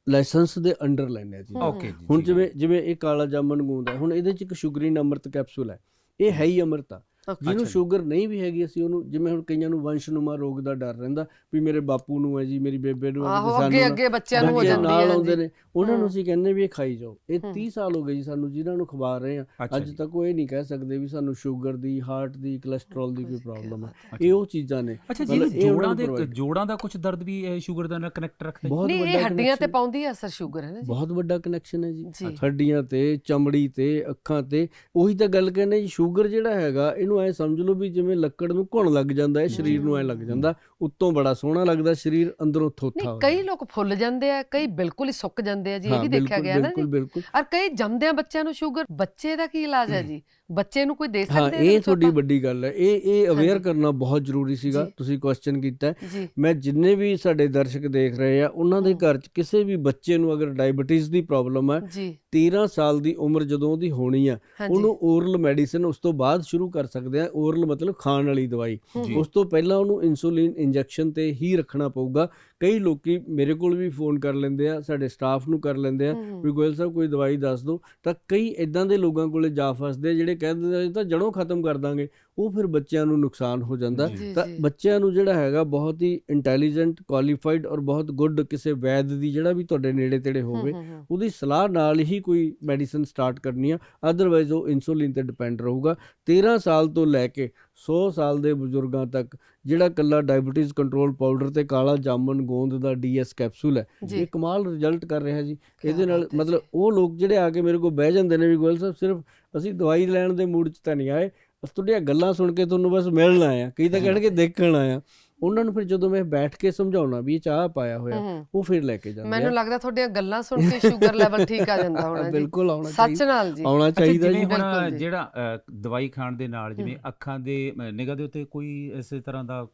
ਲਾਇਸੈਂਸ ਦੇ ਅੰਡਰ ਲੈਣੇ ਆ ਜੀ। ਹਮ। ਓਕੇ ਜੀ ਹੁਣ। ਜਿਵੇਂ ਜਿਵੇਂ ਇਹ ਕਾਲਾ ਜਾਮਨ ਗੂੰਦ ਹੈ ਹੁਣ ਇਹਦੇ 'ਚ ਇੱਕ ਸ਼ੂਗਰੀਨ ਅੰਮ੍ਰਿਤ ਕੈਪਸੂਲ ਹੈ। ਇਹ ਹੈ ਹੀ ਅੰਮ੍ਰਿਤ ਆ। ਜਿਹਨੂੰ। ਸ਼ੂਗਰ ਨਹੀਂ ਵੀ ਹੈਗੀ ਅਸੀਂ ਉਹਨੂੰ ਜਿਵੇਂ ਹੁਣ ਕਈਆਂ ਨੂੰ ਵੰਸ਼ਨੁਮਾ ਰੋਗ ਦਾ ਡਰ ਰਹਿੰਦਾ ਵੀ ਮੇਰੇ ਬਾਪੂ ਨੂੰ ਹੈ ਜੀ ਮੇਰੀ ਬੇਬੇ ਨੂੰ ਹੈ ਅੱਗੇ ਅੱਗੇ ਬੱਚਿਆਂ ਨੂੰ ਹੋ ਜਾਂਦੀ ਹੈ ਆਉਂਦੇ ਨੇ। ਉਹਨਾਂ ਨੂੰ। ਅਸੀਂ ਕਹਿੰਦੇ ਵੀ ਇਹ ਖਾਈ ਜਾਓ। ਇਹ ਹਮ। 30 ਸਾਲ ਹੋ ਗਏ ਜੀ ਸਾਨੂੰ ਜਿਨ੍ਹਾਂ ਨੂੰ ਖਵਾ ਰਹੇ ਆ ਅੱਜ। ਤੱਕ ਉਹ ਇਹ ਨਹੀਂ ਕਹਿ ਸਕਦੇ ਵੀ ਸਾਨੂੰ ਸ਼ੂਗਰ ਦੀ ਹਾਰਟ ਦੀ ਕੋਲੇਸਟ੍ਰੋਲ ਦੀ ਕੋਈ ਪ੍ਰੋਬਲਮ ਹੈ। ਇਹ ਉਹ ਚੀਜ਼ਾਂ ਨੇ। ਅੱਛਾ ਜੀ ਜੋੜਾਂ ਦੇ ਜੋੜਾਂ ਦਾ ਕੁਝ ਦਰਦ ਵੀ ਇਹ ਸ਼ੂਗਰ ਦੇ ਨਾਲ ਕਨੈਕਟ ਰੱਖਦਾ? ਹੈ ਨਹੀਂ ਵੱਡਾ ਇਹ ਹੱਡੀਆਂ ਤੇ ਪਾਉਂਦੀ ਹੈ ਅਸਰ ਸ਼ੂਗਰ ਹੈ ਨਾ ਜੀ? ਬਹੁਤ ਵੱਡਾ ਕਨੈਕਸ਼ਨ ਹੈ ਜੀ। ਜੀ। ਹੱਡੀਆਂ ਤੇ ਚਮੜੀ ਤੇ ਅੱਖਾਂ ਤੇ। ਉਹੀ ਤਾਂ ਗੱਲ ਕਹਿੰਦੇ ਜੀ ਸ਼ੂਗਰ ਜਿਹੜਾ ਹੈਗਾ ਇਹਨੂੰ ਐ ਸਮਝ ਲਓ ਵੀ ਜਿਵੇਂ ਲੱਕੜ ਨੂੰ ਘੁਣ ਲੱਗ ਜਾਂਦਾ ਹੈ। ਸਰੀਰ ਨੂੰ ਐ ਲੱਗ ਜਾਂਦਾ ਉੱਤੋਂ ਬੜਾ ਸੋਹਣਾ ਲੱਗਦਾ ਸਰੀਰ ਅੰਦਰੋਂ ਥੋਥਾ ਨਹੀਂ ਹੋ ਕਈ। ਲੋਕ ਫੁੱਲ ਜਾਂਦੇ ਆ ਕਈ ਬਿਲਕੁਲ ਹੀ ਸੁੱਕ ਜਾਂਦੇ ਆ ਜੀ ਇਹ ਹਾਂ, ਵੀ ਦੇਖਿਆ ਗਿਆ ਨਾ ਬਿਲਕੁਲ ਔਰ ਕਈ ਜੰਮਦਿਆਂ ਬੱਚਿਆਂ ਨੂੰ ਸ਼ੂਗਰ ਬੱਚੇ ਦਾ ਕੀ ਇਲਾਜ ਹੈ ਜੀ ਬੱਚੇ ਨੂੰ ਕੋਈ ਦੇ ਹਾਂ ਸਕਦੇ ਇਹਦੇ ਇਹ ਤੁਹਾਡੀ? ਵੱਡੀ ਗੱਲ ਹੈ ਇਹ ਇਹ ਅਵੇਅਰ। ਕਰਨਾ ਬਹੁਤ ਜ਼ਰੂਰੀ ਸੀਗਾ। ਤੁਸੀਂ ਕੁਐਸਚਨ ਕੀਤਾ ਹੈ। ਮੈਂ ਜਿੰਨੇ ਵੀ ਸਾਡੇ ਦਰਸ਼ਕ ਦੇਖ ਰਹੇ ਆ ਉਹਨਾਂ ਦੇ। ਘਰ 'ਚ ਕਿਸੇ ਵੀ ਬੱਚੇ ਨੂੰ ਅਗਰ ਡਾਇਬੀਟੀਜ਼ ਦੀ ਪ੍ਰੋਬਲਮ ਹੈ ਜੀ 13 ਸਾਲ ਦੀ ਉਮਰ ਜਦੋਂ ਉਹਦੀ ਹੋਣੀ ਆ ਉਹਨੂੰ ਓਰਲ ਮੈਡੀਸਿਨ ਉਸ ਤੋਂ ਬਾਅਦ ਸ਼ੁਰੂ ਕਰ ਸਕਦੇ ਆ ਓਰਲ ਮਤਲਬ ਖਾਣ ਵਾਲੀ ਦਵਾਈ। ਉਸ ਤੋਂ ਪਹਿਲਾਂ ਉਹਨੂੰ ਇਨਸੂਲਿਨ ਇੰਜੈਕਸ਼ਨ ਤੇ ਹੀ ਰੱਖਣਾ ਪਊਗਾ। ਕਈ ਲੋਕੀ ਮੇਰੇ ਕੋਲ ਵੀ ਫੋਨ ਕਰ ਲੈਂਦੇ ਆ ਸਾਡੇ ਸਟਾਫ ਨੂੰ ਕਰ ਲੈਂਦੇ ਆ ਵੀ ਗੋਇਲ ਸਾਹਿਬ ਕੋਈ ਦਵਾਈ ਦੱਸ ਦਿਓ। ਤਾਂ ਕਈ ਇਦਾਂ ਦੇ ਲੋਕਾਂ ਕੋਲੇ ਜਾ ਫਸਦੇ ਜਿਹੜੇ ਕਹਿ ਦਿੰਦੇ ਆ, ਤਾਂ ਜੜੋਂ ਖਤਮ ਕਰ ਦਾਂਗੇ। ਉਹ ਫਿਰ ਬੱਚਿਆਂ ਨੂੰ ਨੁਕਸਾਨ ਹੋ ਜਾਂਦਾ। ਤਾਂ। ਬੱਚਿਆਂ ਨੂੰ ਜਿਹੜਾ ਹੈਗਾ ਬਹੁਤ ਹੀ ਇੰਟੈਲੀਜੈਂਟ ਕੁਆਲੀਫਾਈਡ ਔਰ ਬਹੁਤ ਗੁੱਡ ਕਿਸੇ ਵੈਦ ਦੀ ਜਿਹੜਾ ਵੀ ਤੁਹਾਡੇ ਨੇੜੇ ਤੇੜੇ ਹੋਵੇ। ਉਹਦੀ ਸਲਾਹ ਨਾਲ ਹੀ ਕੋਈ ਮੈਡੀਸਨ ਸਟਾਰਟ ਕਰਨੀ ਆ। ਅਦਰਵਾਈਜ਼ ਉਹ ਇਨਸੂਲਿਨ ਤੇ ਡਿਪੈਂਡ ਰਹੂਗਾ। 13 ਸਾਲ ਤੋਂ ਲੈ ਕੇ 100 ਸਾਲ ਦੇ ਬਜ਼ੁਰਗਾਂ ਤੱਕ ਜਿਹੜਾ ਕੱਲਾ ਡਾਇਬੀਟੀਜ਼ ਕੰਟਰੋਲ ਪਾਊਡਰ ਤੇ ਕਾਲਾ ਜਾਮਨ ਗੋਂਦ ਦਾ ਡੀਐਸ ਕੈਪਸੂਲ ਹੈ ਇਹ ਕਮਾਲ ਰਿਜ਼ਲਟ ਕਰ ਰਿਹਾ ਜੀ। ਇਹਦੇ ਨਾਲ ਮਤਲਬ ਉਹ ਲੋਕ ਜਿਹੜੇ ਆ ਕੇ ਮੇਰੇ ਕੋਲ ਬਹਿ ਜਾਂਦੇ ਨੇ ਵੀ ਗੋਇਲ ਸਾਹਿਬ ਸਿਰਫ ਅਸੀਂ ਦਵਾਈ ਲੈਣ ਦੇ ਮੂਡ 'ਚ ਤਾਂ ਨਹੀਂ ਆਏ ਬਸ ਤੁਹਾਡੀਆਂ ਗੱਲਾਂ ਸੁਣ ਕੇ ਤੁਹਾਨੂੰ ਬਸ ਮਿਲਣ ਆਇਆ ਕਈ ਤਾਂ ਕਹਿਣਗੇ ਦੇਖਣ ਆਇਆ ਉਹਨਾਂ ਨੂੰ ਫਿਰ ਜਦੋਂ ਮੈਂ ਬੈਠ ਕੇ ਸਮਝਾਉਣਾ ਵੀ ਇਹ ਚਾਹ ਪਾਇਆ ਹੋਇਆ। ਉਹ ਫਿਰ ਲੈ ਕੇ ਜਾਂਦੇ ਮੈਨੂੰ ਲੱਗਦਾ ਤੁਹਾਡੀਆਂ ਗੱਲਾਂ ਸੁਣ ਕੇ ਸ਼ੂਗਰ ਲੈਵਲ ਠੀਕ ਆ ਜਾਂਦਾ ਹੋਣਾ ਜੀ ਬਿਲਕੁਲ ਆਉਣਾ ਸੱਚ ਚਾਹੀਦਾ ਨਾਲ ਜੀ ਆਉਣਾ ਚਾਹੀਦਾ ਜੀ। ਜਿਹੜਾ ਦਵਾਈ ਖਾਣ ਦੇ ਨਾਲ ਜਿਵੇਂ। ਅੱਖਾਂ ਦੇ ਨਿਗਾਹ ਦੇ ਉੱਤੇ ਕੋਈ ਇਸੇ ਤਰ੍ਹਾਂ ਦਾ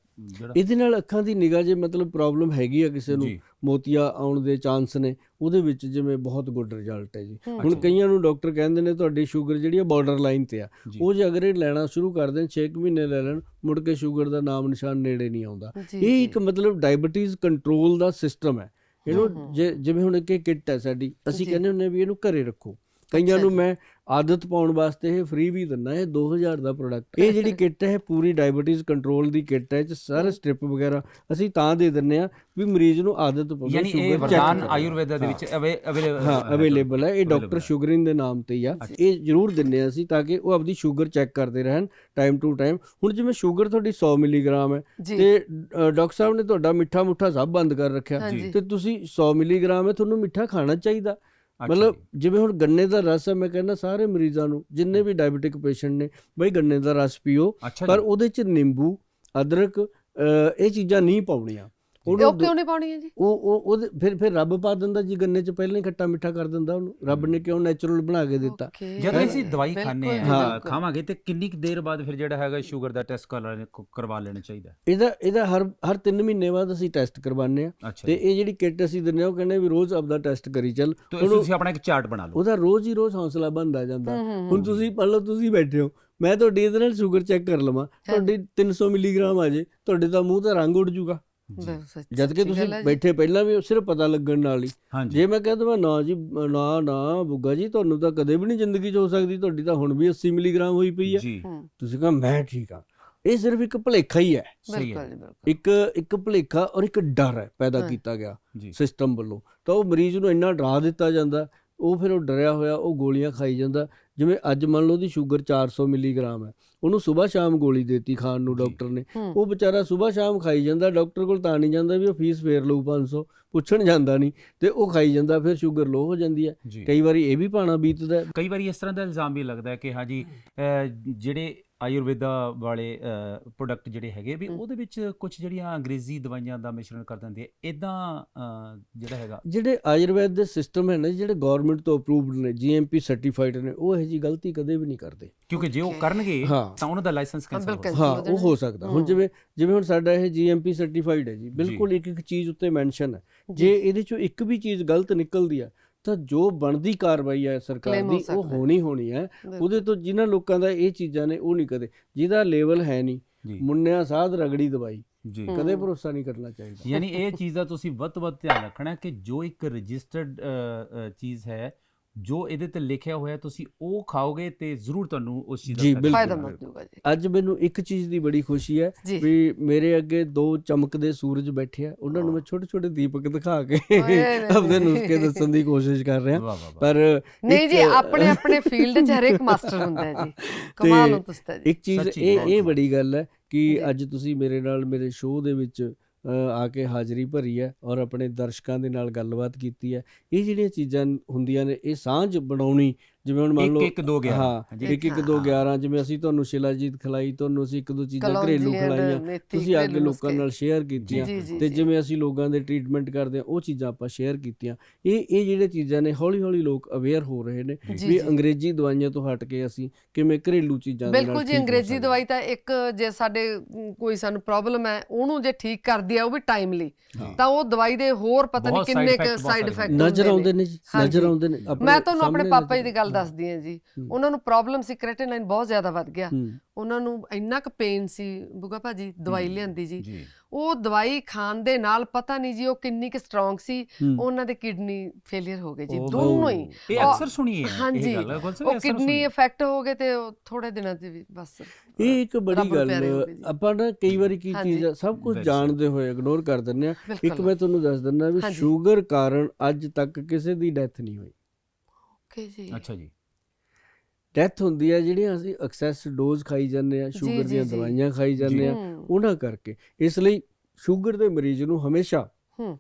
ਇਹਦੇ ਨਾਲ ਅੱਖਾਂ ਦੀ ਨਿਗਾਹ ਜੇ ਮਤਲਬ ਪ੍ਰੋਬਲਮ ਹੈਗੀ ਆ ਕਿਸੇ ਨੂੰ ਮੋਤੀਆ ਆਉਣ ਦੇ ਚਾਂਸ ਨੇ ਉਹਦੇ ਵਿੱਚ ਜਿਵੇਂ ਬਹੁਤ ਗੁੱਡ ਰਿਜ਼ਲਟ ਹੈ ਜੀ। ਹੁਣ। ਕਈਆਂ ਨੂੰ ਡਾਕਟਰ ਕਹਿੰਦੇ ਨੇ ਤੁਹਾਡੀ ਸ਼ੂਗਰ ਜਿਹੜੀ ਆ ਬਾਰਡਰ ਲਾਈਨ ਤੇ ਆ। ਉਹ ਜੇ ਅਗਰ ਇਹ ਲੈਣਾ ਸ਼ੁਰੂ ਕਰ ਦੇਣ 6 ਮਹੀਨੇ ਲੈ ਲੈਣ ਮੁੜ ਕੇ ਸ਼ੂਗਰ ਦਾ ਨਾਮ ਨਿਸ਼ਾਨ ਨੇੜੇ ਨਹੀਂ ਆਉਂਦਾ। ਇਹ। ਇੱਕ ਮਤਲਬ ਡਾਇਬੀਟੀਜ਼ ਕੰਟਰੋਲ ਦਾ ਸਿਸਟਮ ਹੈ। ਇਹਨੂੰ ਜਿਵੇਂ ਹੁਣ ਇੱਕ ਕਿੱਟ ਹੈ ਸਾਡੀ ਅਸੀਂ। ਕਹਿੰਦੇ ਹੁੰਦੇ ਵੀ ਇਹਨੂੰ ਘਰੇ ਰੱਖੋ। ਕਈਆਂ ਨੂੰ। ਮੈਂ ਆਦਤ ਪਾਉਣ ਵਾਸਤੇ ਇਹ ਫ੍ਰੀ ਵੀ ਦਿੰਦਾ ਇਹ 2000 ਦਾ ਪ੍ਰੋਡਕਟ ਇਹ ਜਿਹੜੀ ਕਿੱਟ ਹੈ ਪੂਰੀ ਡਾਇਬੀਟੀਜ਼ ਕੰਟਰੋਲ ਦੀ ਕਿੱਟ ਹੈ 'ਚ ਸਾਰੇ ਸਟ੍ਰਿਪ ਵਗੈਰਾ ਅਸੀਂ ਤਾਂ ਦੇ ਦਿੰਨੇ ਆ ਵੀ ਮਰੀਜ਼ ਨੂੰ ਆਦਤ ਪਵੇ ਯਾਨੀ ਇਹ ਵਰਦਾਨ ਆਯੁਰਵੇਦਾ ਦੇ ਵਿੱਚ ਅਵੇਲੇਬਲ ਹਾਂ ਅਵੇਲੇਬਲ ਹੈ। ਇਹ ਡਾਕਟਰ ਸ਼ੂਗਰਿਨ ਦੇ ਨਾਮ ਤੇ ਆ। ਇਹ ਜ਼ਰੂਰ ਦਿੰਨੇ ਆ ਅਸੀਂ ਤਾਂ ਕਿ ਉਹ ਆਪਦੀ ਸ਼ੂਗਰ ਚੈੱਕ ਕਰਦੇ ਰਹਿਣ ਟਾਈਮ ਟੂ ਟਾਈਮ ਹੁਣ ਜਿਵੇਂ ਸ਼ੂਗਰ ਤੁਹਾਡੀ 100 ਮਿਲੀਗ੍ਰਾਮ ਹੈ ਤੇ ਡਾਕਟਰ ਸਾਹਿਬ ਨੇ ਤੁਹਾਡਾ ਮਿੱਠਾ ਮੁੱਠਾ ਸਭ ਬੰਦ ਕਰ ਰੱਖਿਆ ਤੇ ਤੁਸੀਂ 100 ਮਿਲੀਗ੍ਰਾਮ ਹੈ ਤੁਹਾਨੂੰ ਮਿੱਠਾ ਖਾਣਾ ਚਾਹੀਦਾ। ਮਤਲਬ ਜਿਵੇਂ ਹੁਣ ਗੰਨੇ ਦਾ ਰਸ ਹੈ ਮੈਂ ਕਹਿੰਦਾ ਸਾਰੇ ਮਰੀਜ਼ਾਂ ਨੂੰ ਜਿੰਨੇ ਵੀ ਡਾਇਬੀਟਿਕ ਪੇਸ਼ੈਂਟ ਨੇ ਬਈ ਗੰਨੇ ਦਾ ਰਸ ਪੀਓ ਪਰ ਉਹਦੇ ਚ ਨਿੰਬੂ ਅਦਰਕ ਇਹ ਚੀਜ਼ਾਂ ਨਹੀਂ ਪਾਉਣੀਆਂ। ਉਹ ਕਿਉਂ ਨਹੀਂ ਪਾਉਣੀ ਹੈ ਜੀ? ਉਹ ਉਹ ਉਹਦੇ ਫਿਰ ਫਿਰ ਰੱਬ ਪਾ ਦਿੰਦਾ ਜੀ ਗੰਨੇ ਚ ਪਹਿਲਾਂ ਹੀ ਖੱਟਾ ਮਿੱਠਾ ਕਰ ਦਿੰਦਾ ਉਹਨੂੰ। ਰੱਬ ਨੇ ਕਿਉਂ ਨੈਚੁਰਲ ਬਣਾ ਕੇ ਦਿੱਤਾ? ਜਦੋਂ ਅਸੀਂ ਦਵਾਈ ਖਾਣੇ ਆ। ਖਾਵਾਂਗੇ ਤੇ ਕਿੰਨੀ ਕੁ ਦੇਰ ਬਾਅਦ ਫਿਰ ਜਿਹੜਾ ਹੈਗਾ ਸ਼ੂਗਰ ਦਾ ਟੈਸਟ ਕਰਵਾ ਲੈਣਾ ਚਾਹੀਦਾ? ਇਹਦਾ ਇਹਦਾ ਹਰ ਹਰ 3 ਮਹੀਨੇ ਬਾਅਦ ਅਸੀਂ ਟੈਸਟ ਕਰਵਾਉਂਦੇ ਆ ਤੇ ਇਹ ਜਿਹੜੀ ਕਿੱਟ ਅਸੀਂ ਦਿੰਦੇ ਆ ਉਹ ਕਹਿੰਦੇ ਵੀ ਰੋਜ਼ ਆਪਦਾ ਟੈਸਟ ਕਰੀ ਚੱਲ। ਤੁਸੀਂ ਆਪਣਾ ਇੱਕ ਚਾਰਟ ਬਣਾ ਲਓ। ਉਹਦਾ ਰੋਜ਼ ਹੀ ਰੋਜ਼ ਹੌਸਲਾ ਬਣਦਾ ਜਾਂਦਾ। ਹੁਣ। ਤੁਸੀਂ ਮੰਨ ਲਓ ਤੁਸੀਂ ਬੈਠੇ ਹੋ ਮੈਂ ਤੁਹਾਡੀ ਇਹਦੇ ਨਾਲ ਸ਼ੂਗਰ ਚੈੱਕ ਕਰ ਲਵਾਂ ਤੁਹਾਡੀ 300 ਮਿਲੀਗ੍ਰਾਮ ਆ ਜੇ ਤੁਹਾਡੇ ਤਾਂ ਮੂੰਹ ਤਾਂ ਰੰਗ ਉੱਡ ਜੂਗਾ। ਜਦ ਕਿ ਤੁਸੀਂ ਗੱਲ ਹੈ ਜੀ। ਬੈਠੇ ਪਹਿਲਾਂ ਵੀ ਉਹ ਸਿਰਫ ਪਤਾ ਲੱਗਣ ਨਾਲ ਹੀ। ਹਾਂਜੀ। ਜੇ ਮੈਂ ਕਹਿ ਦਵਾਂ ਨਾ ਜੀ ਨਾ ਨਾ ਬੁੱਗਾ ਜੀ ਤੁਹਾਨੂੰ ਤਾਂ ਕਦੇ ਵੀ ਨਹੀਂ ਜ਼ਿੰਦਗੀ 'ਚ ਹੋ ਸਕਦੀ ਤੁਹਾਡੀ ਤਾਂ ਹੁਣ ਵੀ 80 ਮਿਲੀਗ੍ਰਾਮ ਹੋਈ ਪਈ ਹੈ। ਜੀ। ਹੂੰ, ਤੁਸੀਂ ਕਹਾਂ ਮੈਂ ਠੀਕ ਆ ਇਹ ਸਿਰਫ ਇੱਕ ਭੁਲੇਖਾ ਹੀ ਹੈ। ਸਹੀ ਬਿਲਕੁਲ ਹੈ ਜੀ। ਬਿਲਕੁਲ ਇੱਕ ਇੱਕ ਭੁਲੇਖਾ ਔਰ ਇੱਕ ਡਰ ਹੈ ਪੈਦਾ ਹਾਂ। ਕੀਤਾ ਗਿਆ ਜੀ। ਸਿਸਟਮ ਵੱਲੋਂ। ਤਾਂ ਉਹ ਮਰੀਜ਼ ਨੂੰ ਇੰਨਾ ਡਰਾ ਦਿੱਤਾ ਜਾਂਦਾ ਉਹ ਫਿਰ ਉਹ ਡਰਿਆ ਹੋਇਆ ਉਹ ਗੋਲੀਆਂ ਖਾਈ ਜਾਂਦਾ। ਜਿਵੇਂ ਅੱਜ ਮੰਨ ਲਓ ਉਹਦੀ ਸ਼ੂਗਰ 400 ਮਿਲੀਗ੍ਰਾਮ ਹੈ। ਉਹਨੂੰ ਸਵੇਰ ਸ਼ਾਮ ਗੋਲੀ ਦਿੱਤੀ ਖਾਣ ਨੂੰ। ਡਾਕਟਰ ਨੇ ਉਹ ਵਿਚਾਰਾ ਸਵੇਰ ਸ਼ਾਮ ਖਾਈ ਜਾਂਦਾ ਡਾਕਟਰ ਕੋਲ ਤਾਂ ਨਹੀਂ ਜਾਂਦਾ ਵੀ ਉਹ ਫੀਸ ਫੇਰ ਲਊ 500 ਪੁੱਛਣ ਜਾਂਦਾ ਨਹੀਂ ਤੇ ਉਹ ਖਾਈ ਜਾਂਦਾ ਫਿਰ ਸ਼ੂਗਰ ਲੋ ਹੋ ਜਾਂਦੀ ਹੈ ਕਈ ਵਾਰੀ ਇਹ ਵੀ ਪਾਣਾ ਬੀਤਦਾ ਹੈ। ਕਈ ਵਾਰੀ ਇਸ ਤਰ੍ਹਾਂ ਦਾ ਇਲਜ਼ਾਮ ਵੀ ਲੱਗਦਾ ਹੈ ਕਿ ਹਾਂਜੀ ਜਿਹੜੇ ਆਯੁਰਵੇਦਾ ਵਾਲੇ ਪ੍ਰੋਡਕਟ ਜਿਹੜੇ ਹੈਗੇ ਵੀ। ਉਹਦੇ ਵਿੱਚ ਕੁਝ ਜਿਹੜੀਆਂ ਅੰਗਰੇਜ਼ੀ ਦਵਾਈਆਂ ਦਾ ਮਿਸ਼ਰਣ ਕਰ ਦਿੰਦੇ ਆ ਇਦਾਂ ਜਿਹੜਾ ਹੈਗਾ ਜਿਹੜੇ ਆਯੁਰਵੈਦ ਦੇ ਸਿਸਟਮ ਹੈ ਨਾ ਜਿਹੜੇ ਗਵਰਨਮੈਂਟ ਤੋਂ ਅਪਰੂਵਡ ਨੇ ਜੀਐਮਪੀ ਸਰਟੀਫਾਈਡ ਨੇ ਉਹ ਇਹੋ ਜੀ ਗਲਤੀ ਕਦੇ ਵੀ ਨਹੀਂ ਕਰਦੇ ਕਿਉਂਕਿ ਜੇ ਉਹ. ਕਰਨਗੇ ਤਾਂ ਉਹਨਾਂ ਦਾ ਲਾਇਸੈਂਸ ਕੈਂਸਲ ਹੋ ਹਾਂ ਉਹ। ਹੋ ਸਕਦਾ ਹੁਣ। ਜਿਵੇਂ ਜਿਵੇਂ ਹੁਣ ਸਾਡਾ ਇਹ ਜੀਐਮਪੀ ਸਰਟੀਫਾਈਡ ਹੈ ਜੀ ਬਿਲਕੁਲ ਇੱਕ ਇੱਕ ਚੀਜ਼ ਉੱਤੇ ਮੈਂਸ਼ਨ ਹੈ ਜੇ ਇਹਦੇ ਚੋਂ ਇੱਕ ਵੀ ਚੀਜ਼ ਗਲਤ ਨਿਕਲਦੀ ਆ ਤਾਂ ਜੋ ਬਣਦੀ ਕਾਰਵਾਈ ਹੈ ਸਰਕਾਰ ਦੀ ਉਹ। ਹੋਣੀ ਹੋਣੀ ਹੈ। ਉਹਦੇ ਤੋਂ ਜਿਨ੍ਹਾਂ ਲੋਕਾਂ ਦਾ ਇਹ ਚੀਜ਼ਾਂ ਨੇ ਉਹ ਨਹੀਂ ਕਦੇ ਜਿਹਦਾ ਲੈਵਲ ਹੈ ਨਹੀਂ ਮੁੰਨਿਆ ਸਾਧ ਰਗੜੀ ਦਵਾਈ ਜੀ। ਕਦੇ ਭਰੋਸਾ ਨਹੀਂ ਕਰਨਾ ਚਾਹੀਦਾ ਯਾਨੀ ਇਹ ਚੀਜ਼ ਦਾ ਤੁਸੀਂ ਵੱਧ ਵੱਧ ਧਿਆਨ ਰੱਖਣਾ ਕਿ ਜੋ ਇੱਕ ਰਜਿਸਟਰਡ ਚੀਜ਼ ਹੈ ਜੋ ਇਹਦੇ ਤੇ ਲਿਖਿਆ ਹੋਇਆ ਤੁਸੀਂ ਉਹ ਖਾਓਗੇ ਤੇ ਜ਼ਰੂਰ ਤੁਹਾਨੂੰ ਉਸ ਚੀਜ਼ ਦਾ ਫਾਇਦਾ ਮਿਲੇਗਾ। ਜੀ। ਅੱਜ ਮੈਨੂੰ ਇੱਕ ਚੀਜ਼ ਦੀ ਬੜੀ ਖੁਸ਼ੀ ਹੈ ਵੀ ਮੇਰੇ ਅੱਗੇ ਦੋ ਚਮਕਦੇ ਸੂਰਜ ਬੈਠੇ ਆ। ਉਹਨਾਂ ਨੂੰ ਮੈਂ ਛੋਟੇ ਛੋਟੇ ਦੀਪਕ ਦਿਖਾ ਕੇ ਨਹੀਂ। ਨੁਸਖੇ ਦੱਸਣ ਦੀ ਕੋਸ਼ਿਸ਼ ਕਰ ਰਿਹਾ। ਪਰ ਨਹੀਂ ਜੀ ਇੱਕ- ਆਪਣੇ ਆਪਣੇ ਫੀਲਡ 'ਚ ਹਰੇਕ ਮਾਸਟਰ ਹੁੰਦਾ ਹੈ ਜੀ ਕਮਾਲ ਹੋ ਤੁਸੀਂ ਇੱਕ ਚੀਜ਼ ਇਹ ਇਹ। ਬੜੀ ਗੱਲ ਹੈ ਕਿ। ਅੱਜ ਤੁਸੀਂ ਮੇਰੇ ਨਾਲ ਮੇਰੇ ਸ਼ੋਅ ਦੇ ਵਿੱਚ ਆ ਕੇ ਹਾਜ਼ਰੀ ਭਰੀ ਹੈ ਔਰ ਆਪਣੇ ਦਰਸ਼ਕਾਂ ਦੇ ਨਾਲ ਗੱਲਬਾਤ ਕੀਤੀ ਹੈ। ਇਹ ਜਿਹੜੀਆਂ ਚੀਜ਼ਾਂ ਹੁੰਦੀਆਂ ਨੇ, ਇਹ ਸਾਂਝ ਬਣਾਉਣੀ ਜਿਵੇਂ ਹੁਣ ਮੰਨ ਲਓ ਇੱਕ ਦੋ ਗਿਆ ਹਾਂ ਹਾਂਜੀ। ਇੱਕ ਇੱਕ ਦੋ 11 ਜਿਵੇਂ ਅਸੀਂ ਤੁਹਾਨੂੰ ਸ਼ਿਲਾਜੀਤ ਖਿਲਾਈ ਤੁਹਾਨੂੰ ਅਸੀਂ ਇੱਕ ਦੋ ਚੀਜ਼ਾਂ ਘਰੇਲੂ ਖਿਲਾਈਆਂ ਤੁਸੀਂ ਅੱਗੇ ਲੋਕਾਂ। ਨਾਲ ਸ਼ੇਅਰ ਕੀਤੀਆਂ ਤੇ। ਜਿਵੇਂ ਅਸੀਂ ਲੋਕਾਂ ਦੇ ਟ੍ਰੀਟਮੈਂਟ ਕਰਦੇ ਆ ਉਹ ਚੀਜ਼ਾਂ ਆਪਾਂ ਸ਼ੇਅਰ ਕੀਤੀਆਂ ਇਹ ਇਹ ਜਿਹੜੇ ਚੀਜ਼ਾਂ ਨੇ ਹੌਲੀ ਹੌਲੀ ਲੋਕ ਅਵੇਅਰ ਹੋ ਰਹੇ ਨੇ ਵੀ। ਅੰਗਰੇਜ਼ੀ ਦਵਾਈਆਂ ਤੋਂ ਹਟ ਕੇ ਅਸੀਂ ਕਿਵੇਂ ਘਰੇਲੂ ਚੀਜ਼ਾਂ ਦੇ ਨਾਲ ਬਿਲਕੁਲ ਜੀ ਹੋ ਅੰਗਰੇਜ਼ੀ ਦਵਾਈ ਤਾਂ ਇੱਕ ਜੇ ਸਾਡੇ ਕੋਈ ਸਾਨੂੰ ਪ੍ਰੋਬਲਮ ਹੈ ਉਹਨੂੰ ਜੇ ਠੀਕ ਕਰਦੀ ਹੈ ਉਹ ਵੀ ਟਾਈਮਲੀ ਹਾਂ। ਤਾਂ ਉਹ ਦਵਾਈ ਦੇ ਹੋਰ ਪਤਾ ਨਹੀਂ ਕਿੰਨੇ ਸਾਈਡ ਇਫੈਕਟ ਨਜ਼ਰ ਆਉਂਦੇ ਨੇ। ਨਜ਼ਰ ਆਉਂਦੇ ਨੇ ਮੈਂ ਤੁਹਾਨੂੰ ਆਪਣੇ ਪਾਪਾ ਜੀ ਦੀ ਗੱਲ ਦੱਸਦੀ ਹਾਂ ਜੀ। ਉਹਨਾਂ ਨੂੰ ਪ੍ਰੋਬਲਮ ਸੀ ਕ੍ਰੈਟਿਨਾਈਨ ਬਹੁਤ ਜ਼ਿਆਦਾ ਵੱਧ ਗਿਆ ਉਹਨਾਂ ਨੂੰ ਇੰਨਾ ਕੁ ਪੇਨ ਸੀ ਬੁਗਾ ਭਾਜੀ ਦਵਾਈ। ਲਿਆਂਦੀ ਜੀ ਉਹ ਦਵਾਈ ਖਾਣ ਦੇ ਨਾਲ ਪਤਾ ਨਹੀਂ ਜੀ ਉਹ ਕਿੰਨੀ ਕੁ ਸਟਰੋਂਗ ਸੀ। ਉਹਨਾਂ ਦੇ ਕਿਡਨੀ ਫੇਲਿਅਰ ਹੋ ਗਏ ਜੀ ਦੋਨੋਂ ਹੀ ਇਹ ਅਕਸਰ ਸੁਣੀ ਹੈ ਹਾਂਜੀ, ਇਹ ਗੱਲ ਉਹ ਕਿਡਨੀ। ਇਫੈਕਟ ਹੋ ਗਏ ਤੇ ਉਹ ਥੋੜੇ ਦਿਨਾਂ ਚ ਵੀ ਬਸ ਇਹ ਇੱਕ ਬੜੀ ਗੱਲ। ਆਪਾਂ ਨਾ ਕਈ ਵਾਰੀ ਕੀ। ਚੀਜ਼ ਆ ਸਭ ਕੁਝ ਜਾਣਦੇ ਹੋਏ ਇਗਨੋਰ ਕਰ ਦਿੰਦੇ ਆ ਇੱਕ ਮੈਂ ਤੁਹਾਨੂੰ ਦੱਸ ਦਿੰਦਾ ਵੀ। ਸ਼ੂਗਰ ਕਾਰਨ ਅੱਜ ਤੱਕ ਕਿਸੇ ਦੀ ਡੈਥ ਨਹੀਂ ਹੋਈ ਓਕੇ ਜੀ ਅੱਛਾ ਜੀ। ਡੈਥ ਹੁੰਦੀ ਹੈ ਜਿਹੜੀਆਂ ਅਸੀਂ ਐਕਸੈਸ ਡੋਜ਼ ਖਾਈ ਜਾਂਦੇ ਆ ਸ਼ੂਗਰ ਦੀਆਂ। ਦਵਾਈਆਂ ਖਾਈ ਜਾਂਦੇ ਆ ਉਹਨਾਂ ਕਰਕੇ। ਇਸ ਲਈ ਸ਼ੂਗਰ ਦੇ ਮਰੀਜ਼ ਨੂੰ ਹਮੇਸ਼ਾ ਹੂੰ।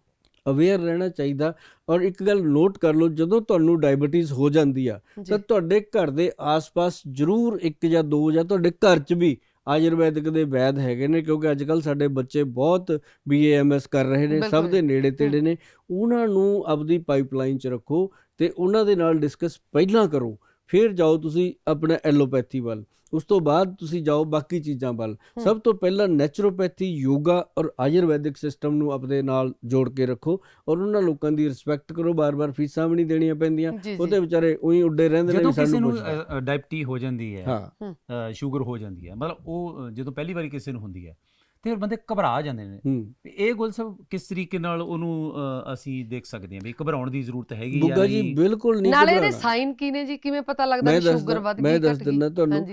ਅਵੇਅਰ ਰਹਿਣਾ ਚਾਹੀਦਾ। ਔਰ ਇੱਕ ਗੱਲ ਨੋਟ ਕਰ ਲਓ ਜਦੋਂ ਤੁਹਾਨੂੰ ਡਾਇਬੀਟੀਜ਼ ਹੋ ਜਾਂਦੀ ਆ ਤਾਂ ਤੁਹਾਡੇ ਘਰ ਦੇ ਆਸ-ਪਾਸ ਜ਼ਰੂਰ ਇੱਕ ਜਾਂ ਦੋ ਜਾਂ ਤੁਹਾਡੇ ਘਰ 'ਚ ਵੀ ਆਯੁਰਵੈਦਿਕ ਦੇ ਵੈਦ ਹੈਗੇ ਨੇ ਕਿਉਂਕਿ ਅੱਜ ਕੱਲ ਸਾਡੇ ਬੱਚੇ ਬਹੁਤ ਬੀਏਐਮਐਸ ਕਰ ਰਹੇ ਨੇ ਸਭ। ਦੇ ਨੇੜੇ ਤੇੜੇ ਨੇ। ਉਹਨਾਂ ਨੂੰ ਆਪਦੀ ਪਾਈਪਲਾਈਨ 'ਚ ਰੱਖੋ ਤੇ ਉਹਨਾਂ ਦੇ ਨਾਲ ਡਿਸਕਸ ਪਹਿਲਾਂ ਕਰੋ ਫਿਰ ਜਾਓ ਤੁਸੀਂ ਆਪਣਾ ਐਲੋਪੈਥੀ ਵੱਲ। ਉਸ ਤੋਂ ਬਾਅਦ ਤੁਸੀਂ ਜਾਓ ਬਾਕੀ ਚੀਜ਼ਾਂ ਵੱਲ। ਸਭ ਤੋਂ ਪਹਿਲਾਂ ਨੈਚੁਰੋਪੈਥੀ ਯੋਗਾ ਔਰ ਆਯੁਰਵੈਦਿਕ ਸਿਸਟਮ ਨੂੰ ਆਪਣੇ ਨਾਲ ਜੋੜ ਕੇ ਰੱਖੋ ਔਰ ਉਹਨਾਂ ਲੋਕਾਂ ਦੀ ਰਿਸਪੈਕਟ ਕਰੋ। ਬਾਰ-ਬਾਰ ਫੀਸਾਂ ਵੀ ਨਹੀਂ ਦੇਣੀਆਂ ਪੈਂਦੀਆਂ। ਜੀ ਉਹ ਤੇ ਜੀ ਵਿਚਾਰੇ ਉਹੀ ਉੱਡੇ ਰਹਿੰਦੇ ਨੇ ਜਦੋਂ ਕਿਸੇ ਸਾਨੂੰ ਨੂੰ ਪੁੱਛਣਾ ਡਾਇਬਟੀ ਹੋ ਜਾਂਦੀ ਹੈ ਸ਼ੂਗਰ ਹੋ ਜਾਂਦੀ ਹੈ ਮਤਲਬ ਉਹ ਜਦੋਂ ਪਹਿਲੀ ਵਾਰੀ ਕਿਸੇ ਨੂੰ ਹੁੰਦੀ ਹੈ ਤੇ ਫਿਰ ਬੰਦੇ ਘਬਰਾ ਜਾਂਦੇ ਨੇ। ਇਹ ਗੁਲ ਸਾਹਿਬ ਕਿਸ ਤਰੀਕੇ ਨਾਲ ਉਹਨੂੰ ਅਸੀਂ ਦੇਖ ਸਕਦੇ ਹਾਂ ਵੀ ਘਬਰਾਉਣ ਦੀ ਜ਼ਰੂਰਤ ਹੈਗੀ ਜਾਂ ਬੁੱਗਾ ਜੀ ਨਹੀਂ? ਬਿਲਕੁਲ ਨਹੀਂ ਨਾਲੇ ਇਹਦੇ। ਸਾਈਨ ਕੀ ਨੇ ਜੀ? ਕਿਵੇਂ ਪਤਾ ਲੱਗਦਾ ਸ਼ੂਗਰ ਵੱਧ ਗਈ ਮੈਂ ਘਟ ਦੱਸ ਦਿੰਦਾ ਤੁਹਾਨੂੰ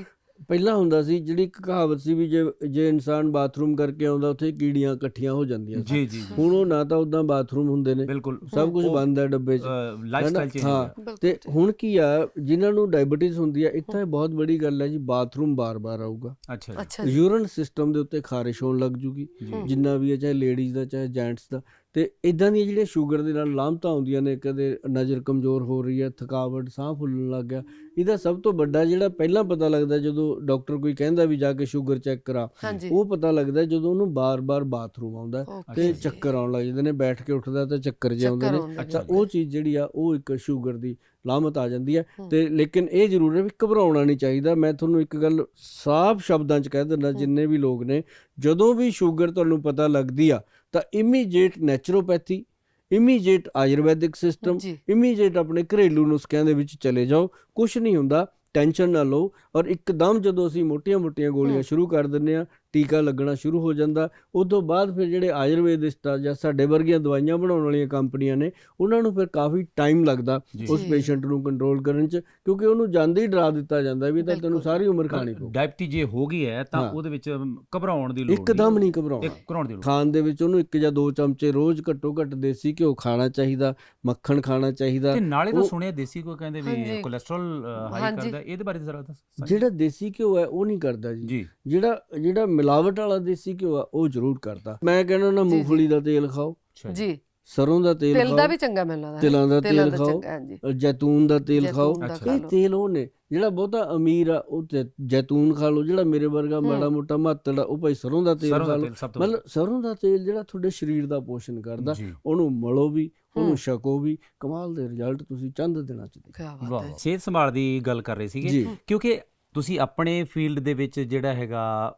ਪਹਿਲਾਂ ਹੁੰਦਾ ਸੀ ਜਿਹੜੀ ਇੱਕ ਕਹਾਵਤ ਸੀ ਵੀ ਜੇ ਜੇ ਇਨਸਾਨ ਬਾਥਰੂਮ ਕਰਕੇ ਆਉਂਦਾ ਉੱਥੇ ਕੀੜੀਆਂ ਇਕੱਠੀਆਂ ਹੋ ਜਾਂਦੀਆਂ ਸੀ। ਜੀ ਜੀ। ਹੁਣ ਉਹ ਨਾ ਤਾਂ ਉਦਾਂ ਬਾਥਰੂਮ ਹੁੰਦੇ ਨੇ। ਸਭ ਕੁਝ ਬੰਦ ਹੈ ਡੱਬੇ 'ਚ। ਲਾਈਫ ਹੈ ਨਾ? ਸਟਾਈਲ ਚੇਂਜ ਹਾਂ। ਤੇ। ਹੁਣ ਕੀ ਆ ਜਿਨ੍ਹਾਂ ਨੂੰ ਡਾਇਬੀਟੀਜ਼ ਹੁੰਦੀ ਆ ਇੱਥੇ ਬਹੁਤ ਬੜੀ ਗੱਲ ਹੈ ਜੀ ਬਾਥਰੂਮ ਬਾਰ-ਬਾਰ ਆਊਗਾ। ਅੱਛਾ ਯੂਰਨ ਸਿਸਟਮ ਦੇ ਉੱਤੇ ਖਾਰਿਸ਼ ਹੋਣ ਲੱਗ ਜੂਗੀ। ਜਿੰਨਾ ਵੀ ਹੈ ਚਾਹੇ ਲੇਡੀਜ਼ ਦਾ ਚਾਹੇ ਜੈਂਟਸ ਦਾ। ਤੇ ਇਦਾਂ ਦੀਆਂ ਜਿਹੜੀਆਂ ਸ਼ੂਗਰ ਦੇ ਨਾਲ ਲਾਮਤਾਂ ਆਉਂਦੀਆਂ ਨੇ ਕਦੇ ਨਜ਼ਰ ਕਮਜ਼ੋਰ ਹੋ ਰਹੀ ਹੈ ਥਕਾਵਟ ਸਾਹ ਫੁੱਲਣ ਲੱਗ ਗਿਆ ਇਹਦਾ ਸਭ ਤੋਂ ਵੱਡਾ ਜਿਹੜਾ ਪਹਿਲਾਂ ਪਤਾ ਲੱਗਦਾ ਜਦੋਂ ਡਾਕਟਰ ਕੋਈ ਕਹਿੰਦਾ ਵੀ ਜਾ ਕੇ ਸ਼ੂਗਰ ਚੈੱਕ ਕਰਾ ਉਹ ਪਤਾ ਲੱਗਦਾ ਜਦੋਂ ਉਹਨੂੰ ਬਾਰ-ਬਾਰ ਬਾਥਰੂਮ ਆਉਂਦਾ ਤੇ। ਚੱਕਰ ਆਉਣ ਲੱਗ ਜਾਂਦੇ ਨੇ ਬੈਠ ਕੇ ਉੱਠਦਾ ਤਾਂ ਚੱਕਰ ਜਿਹੇ ਆਉਂਦੇ ਨੇ ਨੇ। ਉਹ ਚੀਜ਼ ਜਿਹੜੀ ਆ ਉਹ ਇੱਕ ਸ਼ੂਗਰ ਦੀ ਲਾਮਤ ਆ ਜਾਂਦੀ ਹੈ ਹੂੰ। ਤੇ ਲੇਕਿਨ ਇਹ ਜ਼ਰੂਰ ਹੈ ਵੀ ਘਬਰਾਉਣਾ ਨਹੀਂ ਚਾਹੀਦਾ ਮੈਂ ਤੁਹਾਨੂੰ ਇੱਕ ਗੱਲ ਸਾਫ਼ ਸ਼ਬਦਾਂ 'ਚ ਕਹਿ ਦਿੰਦਾ ਜਿੰਨੇ ਵੀ ਲੋਕ ਨੇ ਜਦੋਂ ਵੀ ਸ਼ੂਗਰ ਤੁਹਾਨੂੰ ਪਤਾ ਲੱਗਦੀ ਆ ਤਾਂ immediate naturopathy immediate Ayurvedic system immediate ਆਪਣੇ ਘਰੇਲੂ ਨੁਸਖਿਆਂ ਦੇ ਵਿੱਚ ਚਲੇ ਜਾਓ। ਕੁਝ ਨਹੀਂ ਹੁੰਦਾ ਟੈਨਸ਼ਨ ਨਾ ਲਓ। ਔਰ ਇੱਕਦਮ ਜਦੋਂ ਅਸੀਂ ਮੋਟੀਆਂ-ਮੋਟੀਆਂ ਗੋਲੀਆਂ। ਸ਼ੁਰੂ ਕਰ ਦਿੰਦੇ ਆ ਟੀਕਾ ਲੱਗਣਾ ਸ਼ੁਰੂ ਹੋ ਜਾਂਦਾ ਉਸ ਤੋਂ ਬਾਅਦ ਫਿਰ ਜਿਹੜੇ ਆਯੁਰਵੇਦਿਸਟ ਆ ਜਾਂ ਸਾਡੇ ਵਰਗੀਆਂ ਦਵਾਈਆਂ ਬਣਾਉਣ ਵਾਲੀਆਂ ਕੰਪਨੀਆਂ ਨੇ ਉਹਨਾਂ ਨੂੰ ਫਿਰ ਕਾਫੀ ਟਾਈਮ ਲੱਗਦਾ ਉਸ। ਪੇਸ਼ੈਂਟ ਨੂੰ ਕੰਟਰੋਲ ਕਰਨ 'ਚ ਕਿਉਂਕਿ ਉਹਨੂੰ ਜਾਂਦੇ ਹੀ ਡਰਾ ਦਿੱਤਾ ਜਾਂਦਾ ਵੀ ਇਹ ਤਾਂ ਤੈਨੂੰ। ਸਾਰੀ ਉਮਰ ਖਾਣੀ ਪਊ ਡਾਇਬਟੀ ਜੇ ਹੋ ਗਈ ਹੈ ਤਾਂ। ਉਹਦੇ ਵਿੱਚ ਘਬਰਾਉਣ ਦੀ ਲੋੜ ਇੱਕਦਮ ਨਹੀਂ ਘਬਰਾਉਣਾ ਇੱਕ ਘਬਰਾਉਣ ਦੀ ਲੋੜ ਖਾਣ ਦੇ ਵਿੱਚ ਉਹਨੂੰ ਇੱਕ ਜਾਂ ਦੋ ਚਮਚੇ ਰੋਜ਼ ਘੱਟੋ ਘੱਟ ਦੇਸੀ ਘਿਓ ਖਾਣਾ ਚਾਹੀਦਾ ਮੱਖਣ ਖਾਣਾ ਚਾਹੀਦਾ ਤੇ ਨਾਲੇ ਤਾਂ ਸੁਣਿਆ ਦੇਸੀ ਕੋ ਕਹਿੰਦੇ ਵੀ। Cholesterol high. ਕਰਦਾ ਇਹਦੇ ਬਾਰੇ ਜ਼ਰਾ ਦੱਸ ਜਿਹੜਾ ਦੇਸੀ ਘਿਓ ਹੈ ਉਹ ਨਹੀਂ ਕਰਦਾ ਜੀ ਜਿਹੜਾ ਜਿਹੜਾ ਮਿਲਾਵਟ ਵਾਲਾ ਦੇਸੀ ਘਿਓ ਆ ਉਹ ਜ਼ਰੂਰ ਕਰਦਾ। ਮੈਂ ਕਹਿੰਦਾ ਨਾ। ਮੂੰਗਫਲੀ ਦਾ ਤੇਲ ਖਾਓ ਜੀ। ਸਰੋਂ ਦਾ ਤੇਲ ਤਿਲ ਦਾ ਖਾਓ ਵੀ ਚੰਗਾ ਮੈਨੂੰ ਲੱਗਦਾ। ਤਿਲਾਂ ਦਾ ਤਿਲਾਂ ਖਾਓ ਜੈਤੂਨ ਦਾ ਤੇਲ ਖਾਓ। ਇਹ। ਤੇਲ ਉਹ ਨੇ ਜਿਹੜਾ ਬਹੁਤਾ ਅਮੀਰ ਆ ਉਹ ਜੈਤੂਨ ਖਾ ਲਓ ਜਿਹੜਾ ਮੇਰੇ ਵਰਗਾ। ਮਾੜਾ ਮੋਟਾ ਮਾਤੜ ਉਹ ਭਾਈ ਸਰੋਂ ਦਾ ਤੇਲ ਸਰੋਂ ਖਾ ਦਾ ਲਓ ਮਤਲਬ ਸਰੋਂ ਦਾ ਤੇਲ ਜਿਹੜਾ ਤੁਹਾਡੇ ਸਰੀਰ ਦਾ ਪੋਸ਼ਣ ਕਰਦਾ ਉਹਨੂੰ ਮਲੋ ਵੀ ਉਹਨੂੰ। ਛਕੋ ਵੀ ਕਮਾਲ ਦੇ ਰਿਜ਼ਲਟ ਤੁਸੀਂ ਚੰਦ ਦਿਨਾਂ ਚ ਦੇਖੋ। ਬਾਤ ਹੈ ਵਾਹ। ਸਿਹਤ ਸੰਭਾਲ ਦੀ ਗੱਲ ਕਰ ਰਹੇ ਸੀਗੇ ਕਿਉਂਕਿ ਤੁਸੀਂ ਆਪਣੇ ਫੀਲਡ ਦੇ ਵਿੱਚ ਜਿਹੜਾ ਹੈਗਾ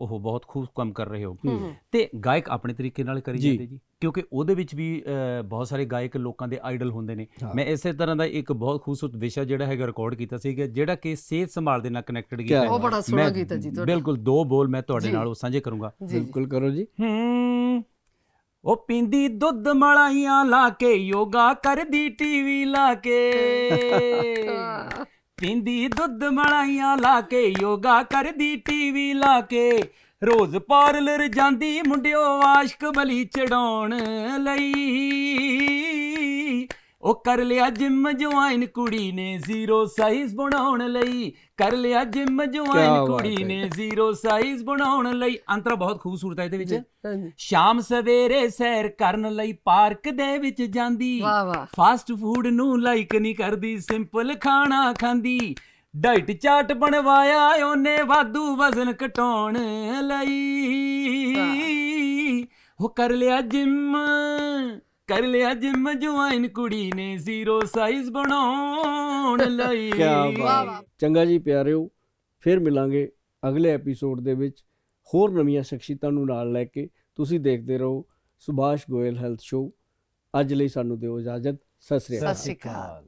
ਉਹ ਬਹੁਤ ਖੂਬ ਕੰਮ ਕਰ ਰਹੇ ਹੋ। ਤੇ ਗਾਇਕ ਆਪਣੇ ਤਰੀਕੇ ਨਾਲ ਕਰੀ। ਜਾਂਦੇ ਜੀ? ਕਿਉਂਕਿ ਉਹਦੇ ਵਿੱਚ ਵੀ ਬਹੁਤ ਸਾਰੇ ਗਾਇਕ ਲੋਕਾਂ ਦੇ ਆਈਡਲ ਹੁੰਦੇ ਨੇ। ਮੈਂ ਇਸੇ ਤਰ੍ਹਾਂ ਦਾ ਇੱਕ ਬਹੁਤ ਖੂਬਸੂਰਤ ਵਿਸ਼ਾ ਜਿਹੜਾ ਹੈਗਾ ਰਿਕਾਰਡ ਕੀਤਾ ਸੀਗਾ ਜਿਹੜਾ ਕਿ ਸਿਹਤ ਸੰਭਾਲ ਦੇ ਨਾਲ ਕਨੈਕਟਡ ਕੀਤਾ ਉਹ ਬੜਾ ਸੋਹਣਾ ਗੀਤ ਹੈ ਜੀ ਤੁਹਾਡਾ। ਬਿਲਕੁਲ ਦੋ ਬੋਲ ਮੈਂ ਤੁਹਾਡੇ। ਨਾਲ ਉਹ ਸਾਂਝੇ ਕਰੂੰਗਾ। ਬਿਲਕੁਲ ਕਰੋ ਜੀ। ਹੂੰ। ਉਹ ਪਿੰਦੀ ਦੁੱਧ ਮਲਾਈਆਂ ਲਾ ਕੇ ਯੋਗਾ ਕਰਦੀ ਟੀਵੀ ਲਾ ਕੇ। ਪੀਂਦੀ ਦੁੱਧ ਮਲਾਈਆਂ ਲਾ ਕੇ, ਯੋਗਾ ਕਰਦੀ ਟੀਵੀ ਲਾ ਕੇ। ਰੋਜ਼ ਪਾਰਲਰ ਜਾਂਦੀ, ਮੁੰਡਿਓ ਆਸ਼ਕ ਬਲੀ ਚੜਾਉਣ ਲਈ। ਉਹ ਕਰ ਲਿਆ ਜਿਮ ਜੁਆਇਨ ਕੁੜੀ ਨੇ ਜ਼ੀਰੋ ਸਾਈਜ਼ ਬਣਾਉਣ ਲਈ। ਕਰ ਲਿਆ ਜਿਮ ਜੁਆਇਨ ਕੁੜੀ। ਨੇ ਜ਼ੀਰੋ ਸਾਈਜ਼ ਬਣਾਉਣ ਲਈ। ਅੰਤਰਾ ਬਹੁਤ ਖੂਬਸੂਰਤ ਹੈ ਇਹਦੇ ਵਿੱਚ। ਸ਼ਾਮ ਸਵੇਰੇ ਸੈਰ ਕਰਨ ਲਈ ਪਾਰਕ ਦੇ ਵਿੱਚ ਜਾਂਦੀ। ਵਾਹ ਵਾਹ। ਫਾਸਟ ਫੂਡ ਨੂੰ ਲਾਈਕ ਨਹੀਂ ਕਰਦੀ ਸਿੰਪਲ ਖਾਣਾ ਖਾਂਦੀ। ਡਾਈਟ ਚਾਰਟ ਬਣਵਾਇਆ ਉਹਨੇ ਵਾਧੂ ਵਜ਼ਨ ਘਟਾਉਣ ਲਈ। ਉਹ ਕਰ ਲਿਆ ਜਿਮ। ਕਰ ਲਿਆ ਜਿਮ ਜੁਆਇਨ ਕੁੜੀ ਨੇ ਜ਼ੀਰੋ ਸਾਈਜ਼ ਬਣਾਉਣ ਲਈ। ਕੀ ਵਾਹ, ਬਾਤ ਵਾਹ। ਚੰਗਾ ਜੀ ਪਿਆਰਿਓ ਫਿਰ ਮਿਲਾਂਗੇ ਅਗਲੇ ਐਪੀਸੋਡ ਦੇ ਵਿੱਚ ਹੋਰ ਨਵੀਆਂ ਸ਼ਖਸੀਅਤਾਂ ਨੂੰ ਨਾਲ ਲੈ ਕੇ। ਤੁਸੀਂ ਦੇਖਦੇ ਰਹੋ ਸੁਭਾਸ਼ ਗੋਇਲ ਹੈਲਥ ਸ਼ੋ ਅੱਜ ਲਈ ਸਾਨੂੰ ਦਿਓ ਇਜਾਜ਼ਤ। ਸਤਿ ਸ੍ਰੀ ਅਕਾਲ। ਸਤਿ ਸ਼੍ਰੀ ਅਕਾਲ।